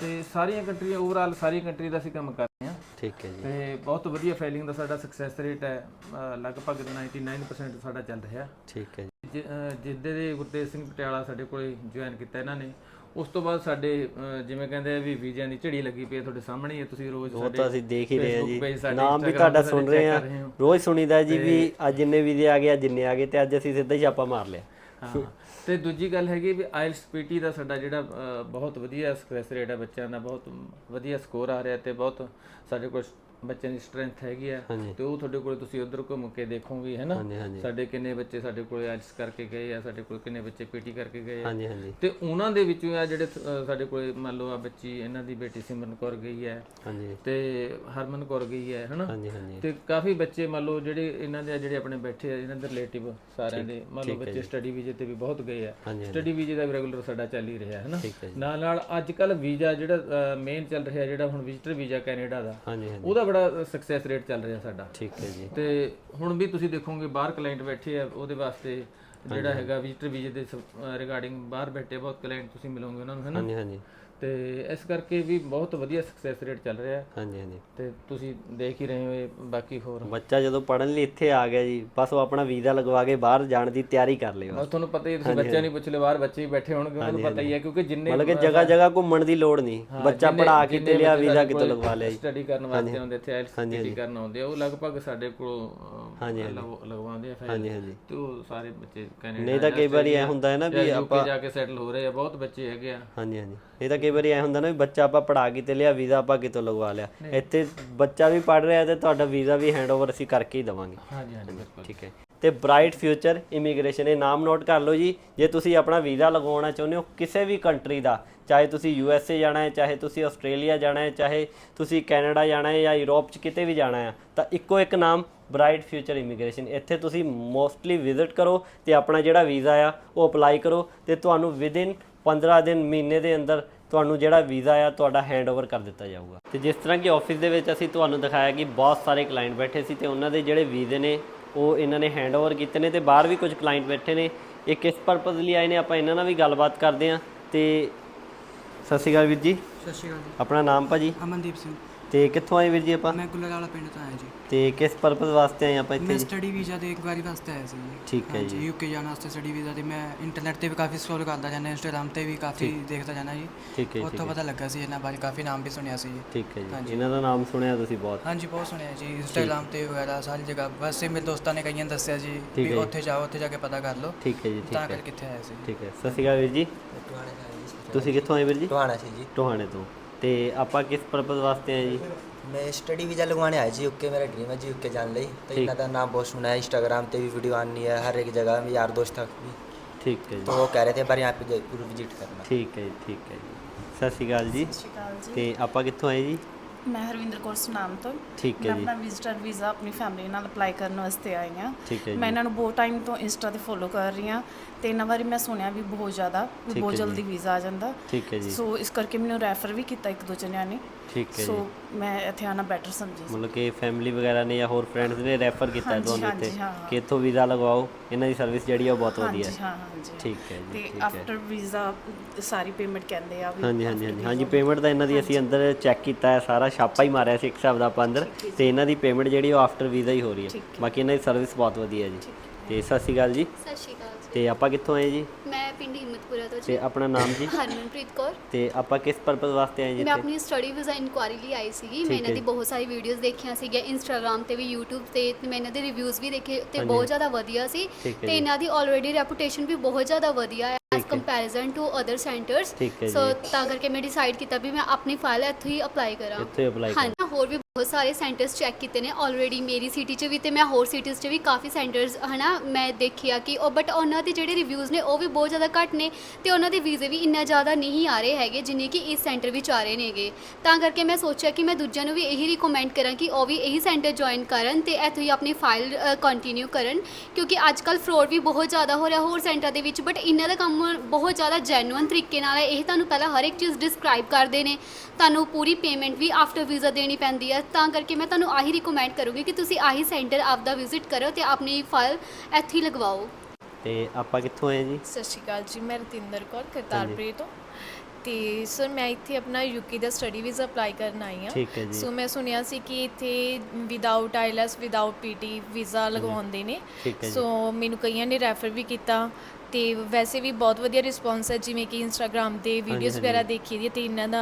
ਤੇ ਸਾਰੀਆਂ ਕੰਟਰੀਆਂ ਓਵਰਆਲ ਸਾਰੀ ਕੰਟਰੀ ਦਾ ਅਸੀਂ ਕੰਮ ਕਰ ਰਹੇ ਹਾਂ। ਠੀਕ ਹੈ ਜੀ। ਤੇ ਬਹੁਤ ਵਧੀਆ ਫਾਈਲਿੰਗ ਦਾ ਸਾਡਾ ਸਕਸੈਸ ਰੇਟ ਹੈ। ਅ, ਲਗਭਗ 99% ਸਾਡਾ ਚੱਲ ਰਿਹਾ। ਠੀਕ ਹੈ ਜੀ। ਜਿ- ਅ, ਜਿੱਦੇ ਦੇ ਗੁਰਤੇਜ ਸਿੰਘ ਪਟਿਆਲਾ ਸਾਡੇ ਕੋਲੇ ਜੁਆਇਨ ਕੀਤਾ ਇਹਨਾਂ ਨੇ ਉਸ ਤੋਂ ਬਾਅਦ ਸਾਡੇ ਅ, ਜਿਵੇਂ ਕਹਿੰਦੇ ਆ ਵੀ ਵੀਜ਼ਿਆਂ ਦੀ ਝੜੀ ਲੱਗੀ ਪਈ ਹੈ ਤੁਹਾਡੇ ਸਾਹਮਣੇ ਹੀ ਹੈ। ਤੁਸੀਂ ਰੋਜ਼ ਉਹ ਤਾਂ ਅਸੀਂ ਦੇਖ ਹੀ ਰਹੇ ਹਾਂ ਜੀ। ਨਾਮ ਵੀ ਤੁਹਾਡਾ ਸੁਣ ਰਹੇ ਆ। ਰੋਜ਼ ਸੁਣੀਦਾ ਜੀ ਵੀ ਅੱਜ ਜਿੰਨੇ ਵੀਜ਼ੇ ਆ ਗਏ ਅੱਜ ਜਿੰਨੇ ਆ ਗਏ ਤੇ ਅੱਜ ਅਸੀਂ ਸਿੱਧਾ ਹੀ ਛਾਪਾ ਮਾਰ ਲਿਆ। ਹਾਂ। ਤੇ ਦੂਜੀ ਗੱਲ ਹੈਗੀ ਵੀ ਆਇਲਸ ਪੀਟੀ ਦਾ ਸਾਡਾ ਜਿਹੜਾ ਬਹੁਤ ਵਧੀਆ ਸਕਸੈਸ ਰੇਟ ਹੈ ਬੱਚਿਆਂ ਦਾ, ਬਹੁਤ ਵਧੀਆ ਸਕੋਰ ਆ ਰਿਹਾ ਤੇ ਬਹੁਤ ਸਾਡੇ ਕੋਲ ਬੱਚਿਆਂ ਦੀ ਸਟਰੈਂਥ ਹੈਗੀ ਆ ਹਾਂਜੀ। ਤੇ ਉਹ ਤੁਹਾਡੇ ਕੋਲ ਤੁਸੀਂ ਉਧਰ ਘੁੰਮ ਕੇ ਦੇਖੋਗੇ ਹੈ ਨਾ ਹਾਂਜੀ ਹਾਂਜੀ। ਸਾਡੇ ਕਿੰਨੇ ਬੱਚੇ ਸਾਡੇ ਕੋਲ ਆਇਲਸ ਕਰਕੇ ਗਏ ਆ ਸਾਡੇ ਕੋਲ ਕਿੰਨੇ ਬੱਚੇ ਪੀਟੀ ਕਰਕੇ ਗਏ ਆ। ਹਾਂਜੀ ਹਾਂਜੀ। ਤੇ ਉਹਨਾਂ ਦੇ ਵਿੱਚੋਂ ਆ ਜਿਹੜੇ ਅ, ਸਾਡੇ ਕੋਲ ਮੰਨ ਲਓ ਆ ਬੱਚੀ ਇਹਨਾਂ ਦੀ ਬੇਟੀ ਸਿਮਰਨ ਕੌਰ ਗਈ ਹੈ। ਹਾਂਜੀ। ਤੇ ਹਰਮਨ ਕੌਰ ਗਈ ਹੈ ਹਨਾ? ਹਾਂਜੀ ਹਾਂਜੀ। ਤੇ ਕਾਫੀ ਬੱਚੇ ਮੰਨ ਲਓ ਜਿਹੜੇ ਇਹਨਾਂ ਦੇ ਜਿਹੜੇ ਆਪਣੇ ਬੈਠੇ ਆ ਇਹਨਾਂ ਦੇ ਰਿਲੇਟਿਵ ਸਾਰਿਆਂ ਦੇ ਮੰਨ ਲਓ ਬੱਚੇ ਸਟੱਡੀ ਵੀਜ਼ੇ ਤੇ ਵੀ ਬਹੁਤ ਗਏ ਆ। ਹਾਂਜੀ ਸਟੱਡੀ ਵੀਜ਼ੇ ਦਾ ਵੀ ਰੈਗੂਲਰ ਸਾਡਾ ਚੱਲ ਹੀ ਰਿਹਾ ਹੈ ਨਾ ਠੀਕ ਹੈ ਨਾਲ ਨਾਲ ਅੱਜ ਕੱਲ ਵੀਜ਼ਾ ਜਿਹੜਾ ਮੇਨ ਚੱਲ ਰਿਹਾ ਜਿਹੜਾ ਹੁਣ ਵਿਜ਼ਟਰ ਵੀਜ਼ਾ ਕੈਨੇਡਾ ਦਾ ਹਾਂਜੀ ਹਾਂਜੀ। ਉਹਦਾ ਬੜਾ ਸਕਸੈਸ ਰੇਟ ਚੱਲ ਰਿਹਾ ਸਾਡਾ। ਠੀਕ ਹੈ ਜੀ। ਤੇ ਹੁਣ ਵੀ ਤੁਸੀਂ ਦੇਖੋਗੇ ਬਾਹਰ ਕਲਾਇੰਟ ਬੈਠੇ ਆ ਉਹਦੇ ਵਾਸਤੇ ਜਿਹੜਾ ਹੈਗਾ ਵਿਜ਼ਟਰ ਵੀਜ਼ੇ ਦੇ ਰਿਗਾਰਡਿੰਗ ਬਾਹਰ ਬੈਠੇ ਬਹੁਤ ਕਲਾਇੰਟ ਤੁਸੀਂ ਮਿਲੋਗੇ ਉਹਨਾਂ ਨੂੰ ਹੈ ਨਾ? ਹਾਂਜੀ ਹਾਂਜੀ। ਤੇ ਇਸ ਕਰਕੇ ਵੀ ਬਹੁਤ ਵਧੀਆ ਸਕਸੈਸ ਰੇਟ ਚੱਲ ਰਿਹਾ। ਹਾਂਜੀ ਹਾਂਜੀ। ਤੇ ਤੁਸੀਂ ਦੇਖ ਹੀ ਰਹੇ ਹੋ ਇਹ ਬਾਕੀ ਹੋਰ। ਬੱਚਾ ਜਦੋਂ ਪੜਨ ਲਈ ਇੱਥੇ ਆ ਗਿਆ ਜੀ ਬਸ ਉਹ ਆਪਣਾ ਵੀਜ਼ਾ ਲਗਵਾ ਕੇ ਬਾਹਰ ਜਾਣ ਦੀ ਤਿਆਰੀ ਕਰ ਲਈ ਬਸ। ਤੁਹਾਨੂੰ ਪਤਾ ਹੀ ਹੈ, ਤੁਸੀਂ ਬੱਚਿਆਂ ਨਹੀਂ ਪੁੱਛ ਬਾਹਰ ਬੱਚੇ ਵੀ ਬੈਠੇ ਹੋਣਗੇ ਉਹਨਾਂ ਨੂੰ ਪਤਾ ਹੀ ਹੈ ਕਿਉਂਕਿ ਜਿੰਨੇ ਮਤਲਬ ਕਿ ਜਗ੍ਹਾ ਜਗ੍ਹਾ ਘੁੰਮਣ ਦੀ ਲੋੜ ਨਹੀਂ। ਬੱਚਾ ਪੜਾ ਕੇ ਤੇ ਲਿਆ ਵੀਜ਼ਾ ਕਿਤੋਂ ਲਗਵਾ ਲਿਆ ਜੀ। ਸਟੱਡੀ ਕਰਨ ਵਾਸਤੇ ਆਉਂਦੇ ਇੱਥੇ ਆਇਲਸ ਸਟੱਡੀ ਕਰਨ ਆਉਂਦੇ ਆ ਉਹ ਲਗਭਗ ਸਾਡੇ ਕੋਲ ਲਗਵਾਉਂਦੇ ਆ ਹਾਂਜੀ ਹਾਂਜੀ। ਤੇ ਉਹ ਸਾਰੇ ਬੱਚੇ ਕੈਨੇਡਾ ਨਹੀਂ ਤਾਂ ਕਈ ਵਾਰੀ ਐ ਹੁੰਦਾ ਹੈ ਨਾ ਵੀ ਆਪਾਂ ਜਾ ਕੇ ਸੈਟਲ ਹੋ ਰਹੇ ਆ ਬਹੁਤ ਬੱਚੇ ਹੈਗੇ ਆ। ਹਾਂਜੀ ਹਾਂਜੀ। ਇਹ ਤਾਂ ਕਈ ਵਾਰੀ ਐ ਹੁੰਦਾ ਨਾ ਵੀ ਬੱਚਾ ਆਪਾਂ ਪੜਾ ਕੇ ਤੇ ਲਿਆ ਵੀਜ਼ਾ ਆਪਾਂ ਕਿਤੋਂ ਲਗਵਾ ਲਿਆ। ਇੱਥੇ ਬੱਚਾ ਵੀ ਪੜ ਰਿਹਾ ਤੇ ਤੁਹਾਡਾ ਵੀਜ਼ਾ ਵੀ ਹੈਂਡਓਵਰ ਅਸੀਂ ਕਰਕੇ ਹੀ ਦਵਾਂਗੇ। ਹਾਂਜੀ ਹਾਂਜੀ ਬਿਲਕੁਲ। ਠੀਕ ਹੈ ਤੇ ਬ੍ਰਾਈਟ ਫਿਊਚਰ ਇਮੀਗ੍ਰੇਸ਼ਨ ਇਹ ਨਾਮ ਨੋਟ ਕਰ ਲਓ ਜੀ। ਜੇ ਤੁਸੀਂ ਆਪਣਾ ਵੀਜ਼ਾ ਲਗਵਾਉਣਾ ਚਾਹੁੰਦੇ ਹੋ ਕਿਸੇ ਵੀ ਕੰਟਰੀ ਦਾ ਚਾਹੇ ਤੁਸੀਂ ਯੂ ਐਸ ਏ ਜਾਣਾ ਹੈ ਚਾਹੇ ਤੁਸੀਂ ਆਸਟ੍ਰੇਲੀਆ ਜਾਣਾ ਹੈ ਚਾਹੇ ਤੁਸੀਂ ਕੈਨੇਡਾ ਜਾਣਾ ਹੈ ਜਾਂ ਯੂਰਪ 'ਚ ਕਿਤੇ ਵੀ ਜਾਣਾ ਹੈ ਤਾਂ ਇੱਕੋ ਇੱਕ ਨਾਮ ਬ੍ਰਾਈਟ ਫਿਊਚਰ ਇਮੀਗ੍ਰੇਸ਼ਨ ਇੱਥੇ ਤੁਸੀਂ ਮੋਸਟਲੀ ਵਿਜ਼ਿਟ ਕਰੋ ਤੇ ਆਪਣਾ ਜਿਹੜਾ ਵੀਜ਼ਾ ਆ ਉਹ ਅਪਲਾਈ ਕਰੋ ਤੇ ਤੁਹਾਨੂੰ ਵਿਦਿਨ 15 ਦਿਨ ਮਹੀਨੇ ਦੇ ਅੰਦਰ ਤੁਹਾਨੂੰ ਜਿਹੜਾ ਵੀਜ਼ਾ ਆ ਤੁਹਾਡਾ ਹੈਂਡਓਵਰ ਕਰ ਦਿੱਤਾ ਜਾਊਗਾ। ਤੇ ਜਿਸ ਤਰ੍ਹਾਂ ਕਿ ਆਫਿਸ ਦੇ ਵਿੱਚ ਅਸੀਂ ਤੁਹਾਨੂੰ ਦਿਖਾਇਆ ਕਿ ਬਹੁਤ ਸਾਰੇ ਕਲਾਇੰਟ ਬੈਠੇ ਸੀ ਤੇ ਉਹਨਾਂ ਦੇ ਜਿਹੜੇ ਵੀਜ਼ੇ ਨੇ ਉਹ ਇਹਨਾਂ ਨੇ ਹੈਂਡਓਵਰ ਕੀਤੇ ਨੇ ਤੇ ਬਾਹਰ ਵੀ ਕੁਝ ਕਲਾਇੰਟ ਬੈਠੇ ਨੇ। ਇਹ ਕਿਸ ਪਰਪਸ ਲਈ ਆਏ ਨੇ ਆਪਾਂ ਇਹਨਾਂ ਨਾਲ ਵੀ ਗੱਲਬਾਤ ਕਰਦੇ ਹਾਂ ਤੇ ਸਤਿ ਸ਼੍ਰੀ ਅਕਾਲ ਵੀਰ ਜੀ। ਸਤਿ ਸ਼੍ਰੀ ਅਕਾਲ ਜੀ। ਆਪਣਾ ਨਾਮ ਭਾਜੀ? ਅਮਨਦੀਪ ਸਿੰਘ। ਤੇ ਕਿੱਥੋਂ ਆਏ ਵੀਰ ਜੀ ਆਪਾਂ? ਮੈਂ ਗੁੱਲਰ ਵਾਲਾ ਪਿੰਡ ਤੋਂ ਆਇਆ ਜੀ। ਤੇ ਕਿਸ ਪਰਪਸ ਵਾਸਤੇ ਆਏ ਆਪਾਂ ਇੱਥੇ ਮੈਂ ਜੀ? ਸਟੱਡੀ ਵੀਜ਼ਾ ਦੇ ਇਨਕੁਆਇਰੀ ਵਾਸਤੇ ਆਇਆ ਸੀ ਜੀ। ਠੀਕ ਹੈ ਜੀ। ਯੂਕੇ ਜਾਣ ਵਾਸਤੇ ਸਟੱਡੀ ਵੀਜ਼ਾ ਤੇ ਮੈਂ ਇੰਟਰਨੈਟ ਤੇ ਵੀ ਕਾਫੀ ਸਕਰੋਲ ਕਰਦਾ ਜਾਂਦਾ ਇੰਸਟਾਗ੍ਰam ਤੇ ਵੀ ਕਾਫੀ ਦੇਖਦਾ ਜਾਂਦਾ ਜੀ। ਠੀਕ ਹੈ ਜੀ, ਉੱਥੋਂ ਪਤਾ ਲੱਗਾ ਸੀ ਇਹਨਾਂ ਬਾਰੇ ਕਾਫੀ ਨਾਮ ਵੀ ਸੁਣਿਆ ਸੀ। ਜੀ ਠੀਕ ਹੈ ਜੀ। ਇਹਨਾਂ ਦਾ ਨਾਮ ਸੁਣਿਆ ਤੁਸੀਂ ਬਹੁਤ। ਹਾਂਜੀ ਬਹੁਤ ਸੁਣਿਆ ਜੀ। ਇੰਸਟਾਗ੍ਰam ਤੇ ਵਗੈਰਾ ਸਾਰੀ ਜਗ੍ਹਾ। ਬਸ ਇਹ ਮੇਰੇ ਦੋਸਤਾਂ ਨੇ ਕਈਆਂ ਦੱਸਿਆ ਜੀ ਵੀ। ਉੱਥੇ ਜਾਓ ਉੱਥੇ ਜਾ ਕੇ ਪਤਾ ਕਰ ਲਓ। ਠੀਕ ਹੈ ਜੀ ਠੀਕ ਤਾਂ ਹੈ। ਕਰਕੇ ਇੱਥੇ ਆਇਆ ਸੀ। ਠੀਕ ਹੈ। ਸਤਿ ਸ਼੍ਰੀ ਅਕਾਲ ਵੀਰ ਜੀ। ਤੁਸੀਂ ਕਿੱਥੋਂ ਆਏ ਵੀਰ ਜੀ? ਟੋਹਾਣਾ ਸੀ ਜੀ। ਟੋਹਾਣੇ ਤੋਂ। ਤੇ ਆਪਾਂ ਕਿਸ ਪਰਪਸ ਵਾਸਤੇ ਆਏ ਜੀ? ਮੈਂ ਸਟੱਡੀ ਵੀਜ਼ਾ ਲਗਵਾਉਣੇ ਆਇਆ ਜੀ ਯੂਕੇ ਮੇਰਾ ਡ੍ਰੀਮ ਹੈ ਜੀ ਯੂਕੇ ਜਾਣ ਲਈ। ਤੇ ਇਹਨਾਂ ਦਾ ਨਾਮ ਬਹੁਤ ਸੁਣਾ ਹੈ ਇੰਸਟਾਗ੍ਰam ਤੇ ਵੀ ਵੀਡੀਓ ਆਨੀ ਹੈ ਹਰ ਇੱਕ ਜਗ੍ਹਾ ਮੇ ਯਾਰ ਦੋਸਤ ਤੱਕ ਵੀ। ਠੀਕ ਹੈ ਜੀ। ਉਹ ਕਹਿ ਰਹੇ ਥੇ ਪਰ ਯਹਾਂ ਪੇ ਵਿਜ਼ਿਟ ਕਰਨਾ। ਠੀਕ ਹੈ ਜੀ ਠੀਕ ਹੈ ਜੀ। ਸਤਿ ਸ਼੍ਰੀ ਅਕਾਲ ਜੀ। ਸਤਿ ਸ਼੍ਰੀ ਅਕਾਲ ਜੀ। ਤੇ ਆਪਾਂ ਕਿੱਥੋਂ ਆਏ ਜੀ? ਮੈਂ ਹਰਵਿੰਦਰ ਕੌਰ ਸੁਨਾਮ ਤੋਂ। ਠੀਕ ਮੈਂ ਹੈ ਜੀ। ਆਪਣਾ ਵਿਜ਼ਟਰ ਵੀਜ਼ਾ ਆਪਣੀ ਫੈਮਿਲੀ ਨਾਲ ਅਪਲਾਈ ਕਰਨ ਵਾਸਤੇ ਆਈ ਹਾਂ। ਠੀਕ ਹੈ ਮੈਂ ਇਹਨਾਂ ਨੂੰ ਬਹੁਤ ਟਾਈਮ ਤੋਂ ਇੰਸਟਾ ਤੇ ਫੋਲੋ ਕਰ ਰਹੀ ਹਾਂ ਤੇ ਇਹਨਾਂ ਬਾਰੇ ਮੈਂ ਸੁਣਿਆ ਵੀ ਬਹੁਤ ਜ਼ਿਆਦਾ ਵੀ ਠੀਕ ਬਹੁਤ ਹੈ ਜੀ। ਜਲਦੀ ਵੀਜ਼ਾ ਆ ਜਾਂਦਾ। ਠੀਕ ਹੈ ਜੀ। ਸੋ ਇਸ ਕਰਕੇ ਮੈਨੂੰ ਰੈਫਰ ਵੀ ਕੀਤਾ ਇੱਕ ਦੋ ਜਣਿਆਂ ਨੇ। ਠੀਕ ਹੈ ਜੀ। ਸੋ ਮੈਂ ਇੱਥੇ ਆਣਾ ਬੈਟਰ ਸਮਝੀ। ਮਤਲਬ ਕਿ ਫੈਮਿਲੀ ਵਗੈਰਾ ਨੇ ਜਾਂ ਹੋਰ ਫਰੈਂਡਸ ਨੇ ਰੈਫਰ ਕੀਤਾ ਤੁਹਾਨੂੰ ਇੱਥੇ। ਕਿ ਇੱਥੋਂ ਵੀਜ਼ਾ ਲਗਵਾਓ। ਇਹਨਾਂ ਦੀ ਸਰਵਿਸ ਜਿਹੜੀ ਆ ਬਹੁਤ ਵਧੀਆ ਹੈ ਹਾਂ ਹਾਂਜੀ। ਠੀਕ ਹੈ ਜੀ ਤੇ ਆਫਟਰ ਵੀਜ਼ਾ ਸਾਰੀ ਪੇਮੈਂਟ ਕਹਿੰਦੇ ਆ ਵੀ ਹਾਂਜੀ ਹਾਂਜੀ ਹਾਂਜੀ ਹਾਂਜੀ ਪੇਮੈਂਟ ਤਾਂ ਇਹਨਾਂ ਦੀ ਅਸੀਂ ਅੰਦਰ ਚੈੱਕ ਕੀਤਾ ਹੈ ਸਾਰਾ ਛਾਪਾ ਹੀ ਮਾਰਿਆ ਸੀ ਇੱਕ ਹਿਸਾਬ ਦਾ ਆਪਾਂ ਅੰਦਰ। ਤੇ ਇਹਨਾਂ ਦੀ ਪੇਮੈਂਟ ਜਿਹੜੀ ਉਹ ਆਫਟਰ ਵੀਜ਼ਾ ਹੀ ਹੋ ਰਹੀ ਹੈ। ਬਾਕੀ ਇਹਨਾਂ ਦੀ ਸਰਵਿਸ ਬਹੁਤ ਵਧੀਆ ਹੈ ਜੀ। ਤੇ ਸਤਿ ਸ਼੍ਰੀ ਅਕਾਲ ਜੀ। ਸਤਿ ਸ਼੍ਰੀ ਅਕਾਲ ਜੀ। ਤੇ ਆਪਾਂ ਕਿੱਥੋਂ ਆਏ ਜੀ? ਮੈਂ ਪਿੰਡ ਹਿੰਮਤਪੁਰਾ ਤੋਂ ਤੇ ਆਪਣਾ ਨਾਮ ਜੀ? ਹਰਮਨਪ੍ਰੀਤ ਕੌਰ। ਤੇ ਆਪਾਂ ਕਿਸ ਪਰਪਸ ਵਾਸਤੇ ਆਏ ਜੀ ਮੈਂ ਇੱਥੇ? ਆਪਣੀ ਸਟੱਡੀ ਵੀਜ਼ਾ ਇਨਕੁਆਰੀ ਲਈ ਆਈ ਸੀਗੀ। ਠੀਕ ਮੈਂ ਹੈ ਇਹਨਾਂ ਦੀ ਜੀ। ਬਹੁਤ ਸਾਰੀ ਵੀਡੀਓਜ਼ ਦੇਖੀਆਂ ਸੀਗੀਆਂ ਇੰਸਟਾਗ੍ਰam ਤੇ ਵੀ YouTube ਤੇ ਤੇ ਮੈਂ ਇਹਨਾਂ ਦੇ ਰਿਵਿਊਜ਼ ਵੀ ਦੇਖੇ ਤੇ ਹਾਂਜੀ। ਬਹੁਤ ਜ਼ਿਆਦਾ ਵਧੀਆ ਸੀ। ਠੀਕ ਹੈ ਤੇ ਜੀ। ਇਹਨਾਂ ਦੀ ਆਲਰੇਡੀ ਰੈਪੂਟੇਸ਼ਨ ਵੀ ਬਹੁਤ ਜ਼ਿਆਦਾ ਵਧੀਆ ਹੈ ਐਸ ਠੀਕ ਹੈ। ਕੰਪੈਰੀਜ਼ਨ ਟੂ ਅਦਰ ਸੈਂਟਰਸ ਠੀਕ ਹੈ ਸੋ ਜੀ। ਤਾਂ ਕਰਕੇ ਮੈਂ ਡਿਸਾਈਡ ਕੀਤਾ ਵੀ ਮੈਂ ਆਪਣੀ ਫਾਈਲ ਇੱਥੋਂ ਹੀ ਅਪਲਾਈ ਕਰਾਂ। ਇੱਥੇ ਅਪਲਾਈ ਹਾਂਜੀ ਹੋਰ ਵੀ ਬਹੁਤ ਸਾਰੇ ਸੈਂਟਰਸ ਚੈੱਕ ਕੀਤੇ ਨੇ ਆਲਰੇਡੀ ਮੇਰੀ ਸਿਟੀ 'ਚ ਵੀ ਤੇ ਮੈਂ ਹੋਰ ਸਿਟੀਜ਼ 'ਚ ਵੀ ਕਾਫੀ ਸੈਂਟਰਸ ਹਨਾ, ਮੈਂ ਦੇਖਿਆ ਕਿ ਉਹ ਬਟ ਉਹਨਾਂ ਦੇ ਜਿਹੜੇ ਰਿਵਿਊਜ਼ ਨੇ ਉਹ ਵੀ ਬਹੁਤ ਜ਼ਿਆਦਾ ਘੱਟ ਨੇ ਤੇ ਉਹਨਾਂ ਦੇ ਵੀਜ਼ੇ ਵੀ ਇੰਨਾ ਜ਼ਿਆਦਾ ਨਹੀਂ ਆ ਰਹੇ ਹੈਗੇ ਜਿੰਨੇ ਕਿ ਇਸ ਸੈਂਟਰ ਵਿੱਚ ਆ ਰਹੇ ਨੇਗੇ ਤਾਂ ਕਰਕੇ ਮੈਂ ਸੋਚਿਆ ਕਿ ਮੈਂ ਦੂਜਿਆਂ ਨੂੰ ਵੀ ਇਹੀ ਰਿਕਮੈਂਡ ਕਰਾਂ ਕਿ ਉਹ ਵੀ ਇਹੀ ਸੈਂਟਰ ਜੁਆਇਨ ਕਰਨ ਤੇ ਇੱਥੋਂ ਹੀ ਆਪਣੀ ਫਾਈਲ ਕੰਟੀਨਿਊ ਕਰਨ ਕਿਉਂਕਿ ਅੱਜ ਕੱਲ ਫਰੋਡ ਵੀ ਬਹੁਤ ਜ਼ਿਆਦਾ ਹੋ ਰਿਹਾ ਹੋਰ ਸੈਂਟਰਾਂ ਦੇ ਵਿੱਚ ਬਟ ਇਹਨਾਂ ਦਾ ਕੰਮ ਬਹੁਤ ਜ਼ਿਆਦਾ ਜੈਨੂਅਨ ਤਰੀਕੇ ਨਾਲ ਹੈ। ਇਹ ਤੁਹਾਨੂੰ ਪਹਿਲਾਂ ਹਰ ਇੱਕ ਚੀਜ਼ ਡਿਸਕ੍ਰਾਈਬ ਕਰਦੇ ਨੇ। ਤੁਹਾਨੂੰ ਪੂਰੀ ਪੇਮੈਂਟ ਵੀ ਆਫਟਰ ਵੀਜ਼ਾ ਦੇਣੀ ਪੈਂਦੀ ਹੈ। ਤਾਂ ਕਰਕੇ ਮੈਂ ਤੁਹਾਨੂੰ ਆਹੀ ਰਿਕਮੈਂਡ ਕਰੂੰਗੀ ਕਿ ਤੁਸੀਂ ਆਹੀ ਸੈਂਟਰ ਆਪਦਾ ਵਿਜ਼ਿਟ ਕਰੋ ਤੇ ਆਪਣੀ ਫਾਈਲ ਇੱਥੇ ਹੀ ਲਗਵਾਓ। ਤੇ ਆਪਾਂ ਕਿੱਥੋਂ ਆਏ ਜੀ? ਸਤਿ ਸ਼੍ਰੀ ਅਕਾਲ ਜੀ ਮੈਂ ਰਤਿੰਦਰ ਕੌਰ ਕਰਤਾਰਪੁਰ ਤੋਂ। ਤੇ ਸਰ ਮੈਂ ਇੱਥੇ ਆਪਣਾ ਯੂਕੇ ਦਾ ਸਟੱਡੀ ਵੀਜ਼ਾ ਅਪਲਾਈ ਕਰਨ ਆਈ ਹਾਂ। ਠੀਕ ਹੈ ਜੀ। ਸੋ ਮੈਂ ਸੁਣਿਆ ਸੀ ਕਿ ਇੱਥੇ without IELTS without PT visa ਲਗਵਾਉਂਦੇ ਨੇ। ਠੀਕ ਹੈ ਜੀ। ਸੋ ਮੈਨੂੰ ਕਈਆਂ ਨੇ ਰੈਫਰ ਵੀ ਕੀਤਾ। ਤੇ ਵੈਸੇ ਵੀ ਬਹੁਤ ਵਧੀਆ ਰਿਸਪੌਂਸ ਹੈ ਜਿਵੇਂ ਕਿ ਇੰਸਟਾਗ੍ਰam ਤੇ ਵੀਡੀਓਜ਼ ਹਾਂਜੀ। ਵਗੈਰਾ ਦੇਖੀ ਦੀ ਹੈ ਤੇ ਇਹਨਾਂ ਦਾ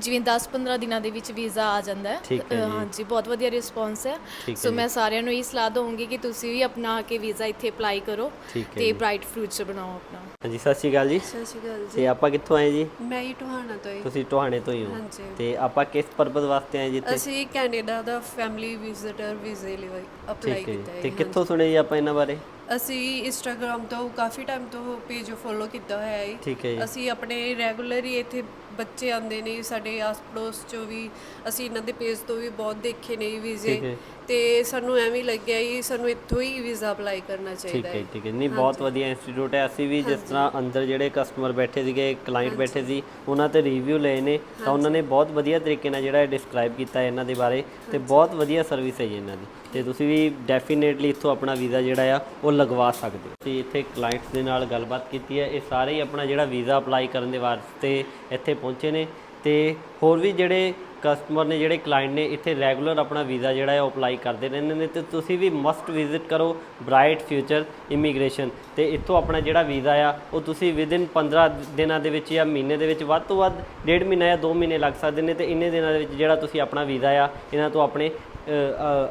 ਜਿਵੇਂ 10-15 ਦਿਨਾਂ ਦੇ ਵਿੱਚ ਵੀਜ਼ਾ ਆ ਜਾਂਦਾ ਹੈ। ਠੀਕ ਹੈ ਅ, ਜੀ। ਹਾਂਜੀ ਬਹੁਤ ਵਧੀਆ ਰਿਸਪੌਂਸ ਹੈ। ਸੋ ਜੀ। ਮੈਂ ਸਾਰਿਆਂ ਨੂੰ ਇਹ ਸਲਾਹ ਦਊਂਗੀ ਕਿ ਤੁਸੀਂ ਵੀ ਆਪਣਾ ਆ ਕੇ ਵੀਜ਼ਾ ਇੱਥੇ ਅਪਲਾਈ ਕਰੋ ਠੀਕ ਹੈ ਤੇ ਜੀ। ਬ੍ਰਾਈਟ ਫਿਊਚਰ ਬਣਾਓ ਆਪਣਾ। ਹਾਂਜੀ ਸਤਿ ਸ਼੍ਰੀ ਅਕਾਲ ਜੀ। ਸਤਿ ਸ਼੍ਰੀ ਅਕਾਲ ਤੇ ਆਪਾਂ ਕਿੱਥੋਂ ਆਏ ਜੀ? ਮੈਂ ਹੀ ਟੋਹਾਣਾ ਤੋਂ ਹੀ। ਤੁਸੀਂ ਟੋਹਾਣੇ ਤੋਂ ਹੀ ਹੋ। ਹਾਂਜੀ। ਤੇ ਆਪਾਂ ਕਿਸ ਪਰਪਸ ਵਾਸਤੇ ਆਏ ਜੀ ਇੱਥੇ? ਅਸੀਂ ਕੈਨੇਡਾ ਦਾ ਫੈਮਿਲੀ ਵਿਜ਼ਿਟਰ ਵੀਜ਼ੇ ਲਈ ਅਪਲਾਈ ਠੀਕ ਹੈ ਕੀਤਾ ਹੈ ਤੇ ਕਿੱਥੋਂ ਸੁਣੇ ਜੀ ਆਪਾਂ ਇਹਨਾਂ ਬਾਰੇ? ਅਸੀਂ ਇੰਸਟਾਗ੍ਰam ਤੋਂ ਕਾਫੀ ਟਾਈਮ ਤੋਂ ਪੇਜ ਫੋਲੋ ਕੀਤਾ ਹੋਇਆ ਹੈ ਠੀਕ ਹੈ ਜੀ ਅਸੀਂ ਆਪਣੇ ਰੈਗੂਲਰ ਹੀ ਇੱਥੇ ਬੱਚੇ ਆਉਂਦੇ ਨੇ ਸਾਡੇ ਆਸ ਪੜੋਸ ਚੋਂ ਵੀ ਅਸੀਂ ਇਹਨਾਂ ਦੇ ਪੇਜ ਤੋਂ ਵੀ ਬਹੁਤ ਦੇਖੇ ਨੇ ਠੀਕ ਵੀਜ਼ੇ ਹੈ। ਤੇ ਸਾਨੂੰ ਐਵੇਂ ਲੱਗਿਆ ਕਿ ਸਾਨੂੰ ਇੱਥੋਂ ਹੀ ਵੀਜ਼ਾ ਅਪਲਾਈ ਕਰਨਾ ਠੀਕ ਚਾਹੀਦਾ ਹੈ। ਹੈ ਠੀਕ ਹੈ। ਨਹੀਂ ਬਹੁਤ ਵਧੀਆ ਇੰਸਟੀਚਿਊਟ ਹੈ। ਅਸੀਂ ਵੀ ਜਿਸ ਤਰ੍ਹਾਂ ਅੰਦਰ ਜਿਹੜੇ ਕਸਟਮਰ ਬੈਠੇ ਸੀਗੇ ਕਲਾਇੰਟ ਬੈਠੇ ਸੀ ਉਹਨਾਂ ਤੇ ਰਿਵਿਊ ਲਏ ਨੇ ਤਾਂ ਉਹਨਾਂ ਨੇ ਬਹੁਤ ਵਧੀਆ ਤਰੀਕੇ ਨਾਲ ਜਿਹੜਾ ਡਿਸਕ੍ਰਾਈਬ ਕੀਤਾ ਹੈ ਇਹਨਾਂ ਦੇ ਬਾਰੇ ਤੇ ਬਹੁਤ ਵਧੀਆ ਸਰਵਿਸ ਹੈ ਜੀ ਇਹਨਾਂ ਦੀ। ਤੇ ਤੁਸੀਂ ਵੀ ਡੈਫੀਨੇਟਲੀ ਇੱਥੋਂ ਆਪਣਾ ਵੀਜ਼ਾ ਜਿਹੜਾ ਆ ਉਹ ਲਗਵਾ ਸਕਦੇ ਹੋ। ਤੇ ਇੱਥੇ ਕਲਾਇੰਟਸ ਦੇ ਨਾਲ ਗੱਲਬਾਤ ਕੀਤੀ ਹੈ। ਇਹ ਸਾਰੇ ਹੀ ਆਪਣਾ ਜਿਹੜਾ ਵੀਜ਼ਾ ਅਪਲਾਈ ਕਰਨ ਦੇ ਵਾਸਤੇ ਇੱਥੇ ਪਹੁੰਚੇ ਨੇ ਤੇ ਹੋਰ ਵੀ ਜਿਹੜੇ ਕਸਟਮਰ ਨੇ ਜਿਹੜੇ ਕਲਾਇੰਟ ਨੇ, ਇੱਥੇ ਰੈਗੂਲਰ ਆਪਣਾ ਵੀਜ਼ਾ ਜਿਹੜਾ ਹੈ ਉਹ ਅਪਲਾਈ ਕਰਦੇ ਰਹਿੰਦੇ ਨੇ ਤੇ ਤੁਸੀਂ ਵੀ ਮਸਟ ਵਿਜ਼ਿਟ ਕਰੋ ਬ੍ਰਾਈਟ ਫਿਊਚਰ ਇਮੀਗ੍ਰੇਸ਼ਨ ਤੇ ਇੱਥੋਂ ਆਪਣਾ ਜਿਹੜਾ ਵੀਜ਼ਾ ਆ, ਉਹ ਤੁਸੀਂ ਵਿਦਿਨ 15 ਦਿਨਾਂ ਦੇ ਵਿੱਚ ਜਾਂ ਮਹੀਨੇ ਦੇ ਵਿੱਚ ਵੱਧ ਤੋਂ ਵੱਧ ਡੇਢ ਮਹੀਨਾ ਜਾਂ 2 ਮਹੀਨੇ ਲੱਗ ਸਕਦੇ ਨੇ ਤੇ ਇੰਨੇ ਦਿਨਾਂ ਦੇ ਵਿੱਚ ਜਿਹੜਾ ਤੁਸੀਂ ਆਪਣਾ ਵੀਜ਼ਾ ਆ, ਇਹਨਾਂ ਤੋਂ ਆਪਣੇ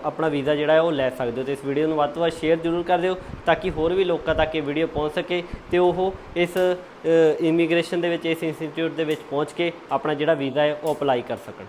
ਆਪਣਾ ਵੀਜ਼ਾ ਜਿਹੜਾ ਹੈ ਉਹ ਲੈ ਸਕਦੇ ਹੋ ਤੇ ਇਸ ਵੀਡੀਓ ਨੂੰ ਵੱਧ ਤੋਂ ਵੱਧ ਸ਼ੇਅਰ ਜ਼ਰੂਰ ਕਰ ਦਿਓ ਤਾਂ ਕਿ ਹੋਰ ਵੀ ਲੋਕਾਂ ਤੱਕ ਇਹ ਵੀਡੀਓ ਪਹੁੰਚ ਸਕੇ ਤੇ ਉਹ ਇਸ ਇਮੀਗ੍ਰੇਸ਼ਨ ਦੇ ਵਿੱਚ, ਇਸ ਇੰਸਟੀਚਿਊਟ ਦੇ ਵਿੱਚ ਪਹੁੰਚ ਕੇ ਆਪਣਾ ਜਿਹੜਾ ਵੀਜ਼ਾ ਹੈ ਉਹ ਅਪਲਾਈ ਕਰ ਸਕਣ।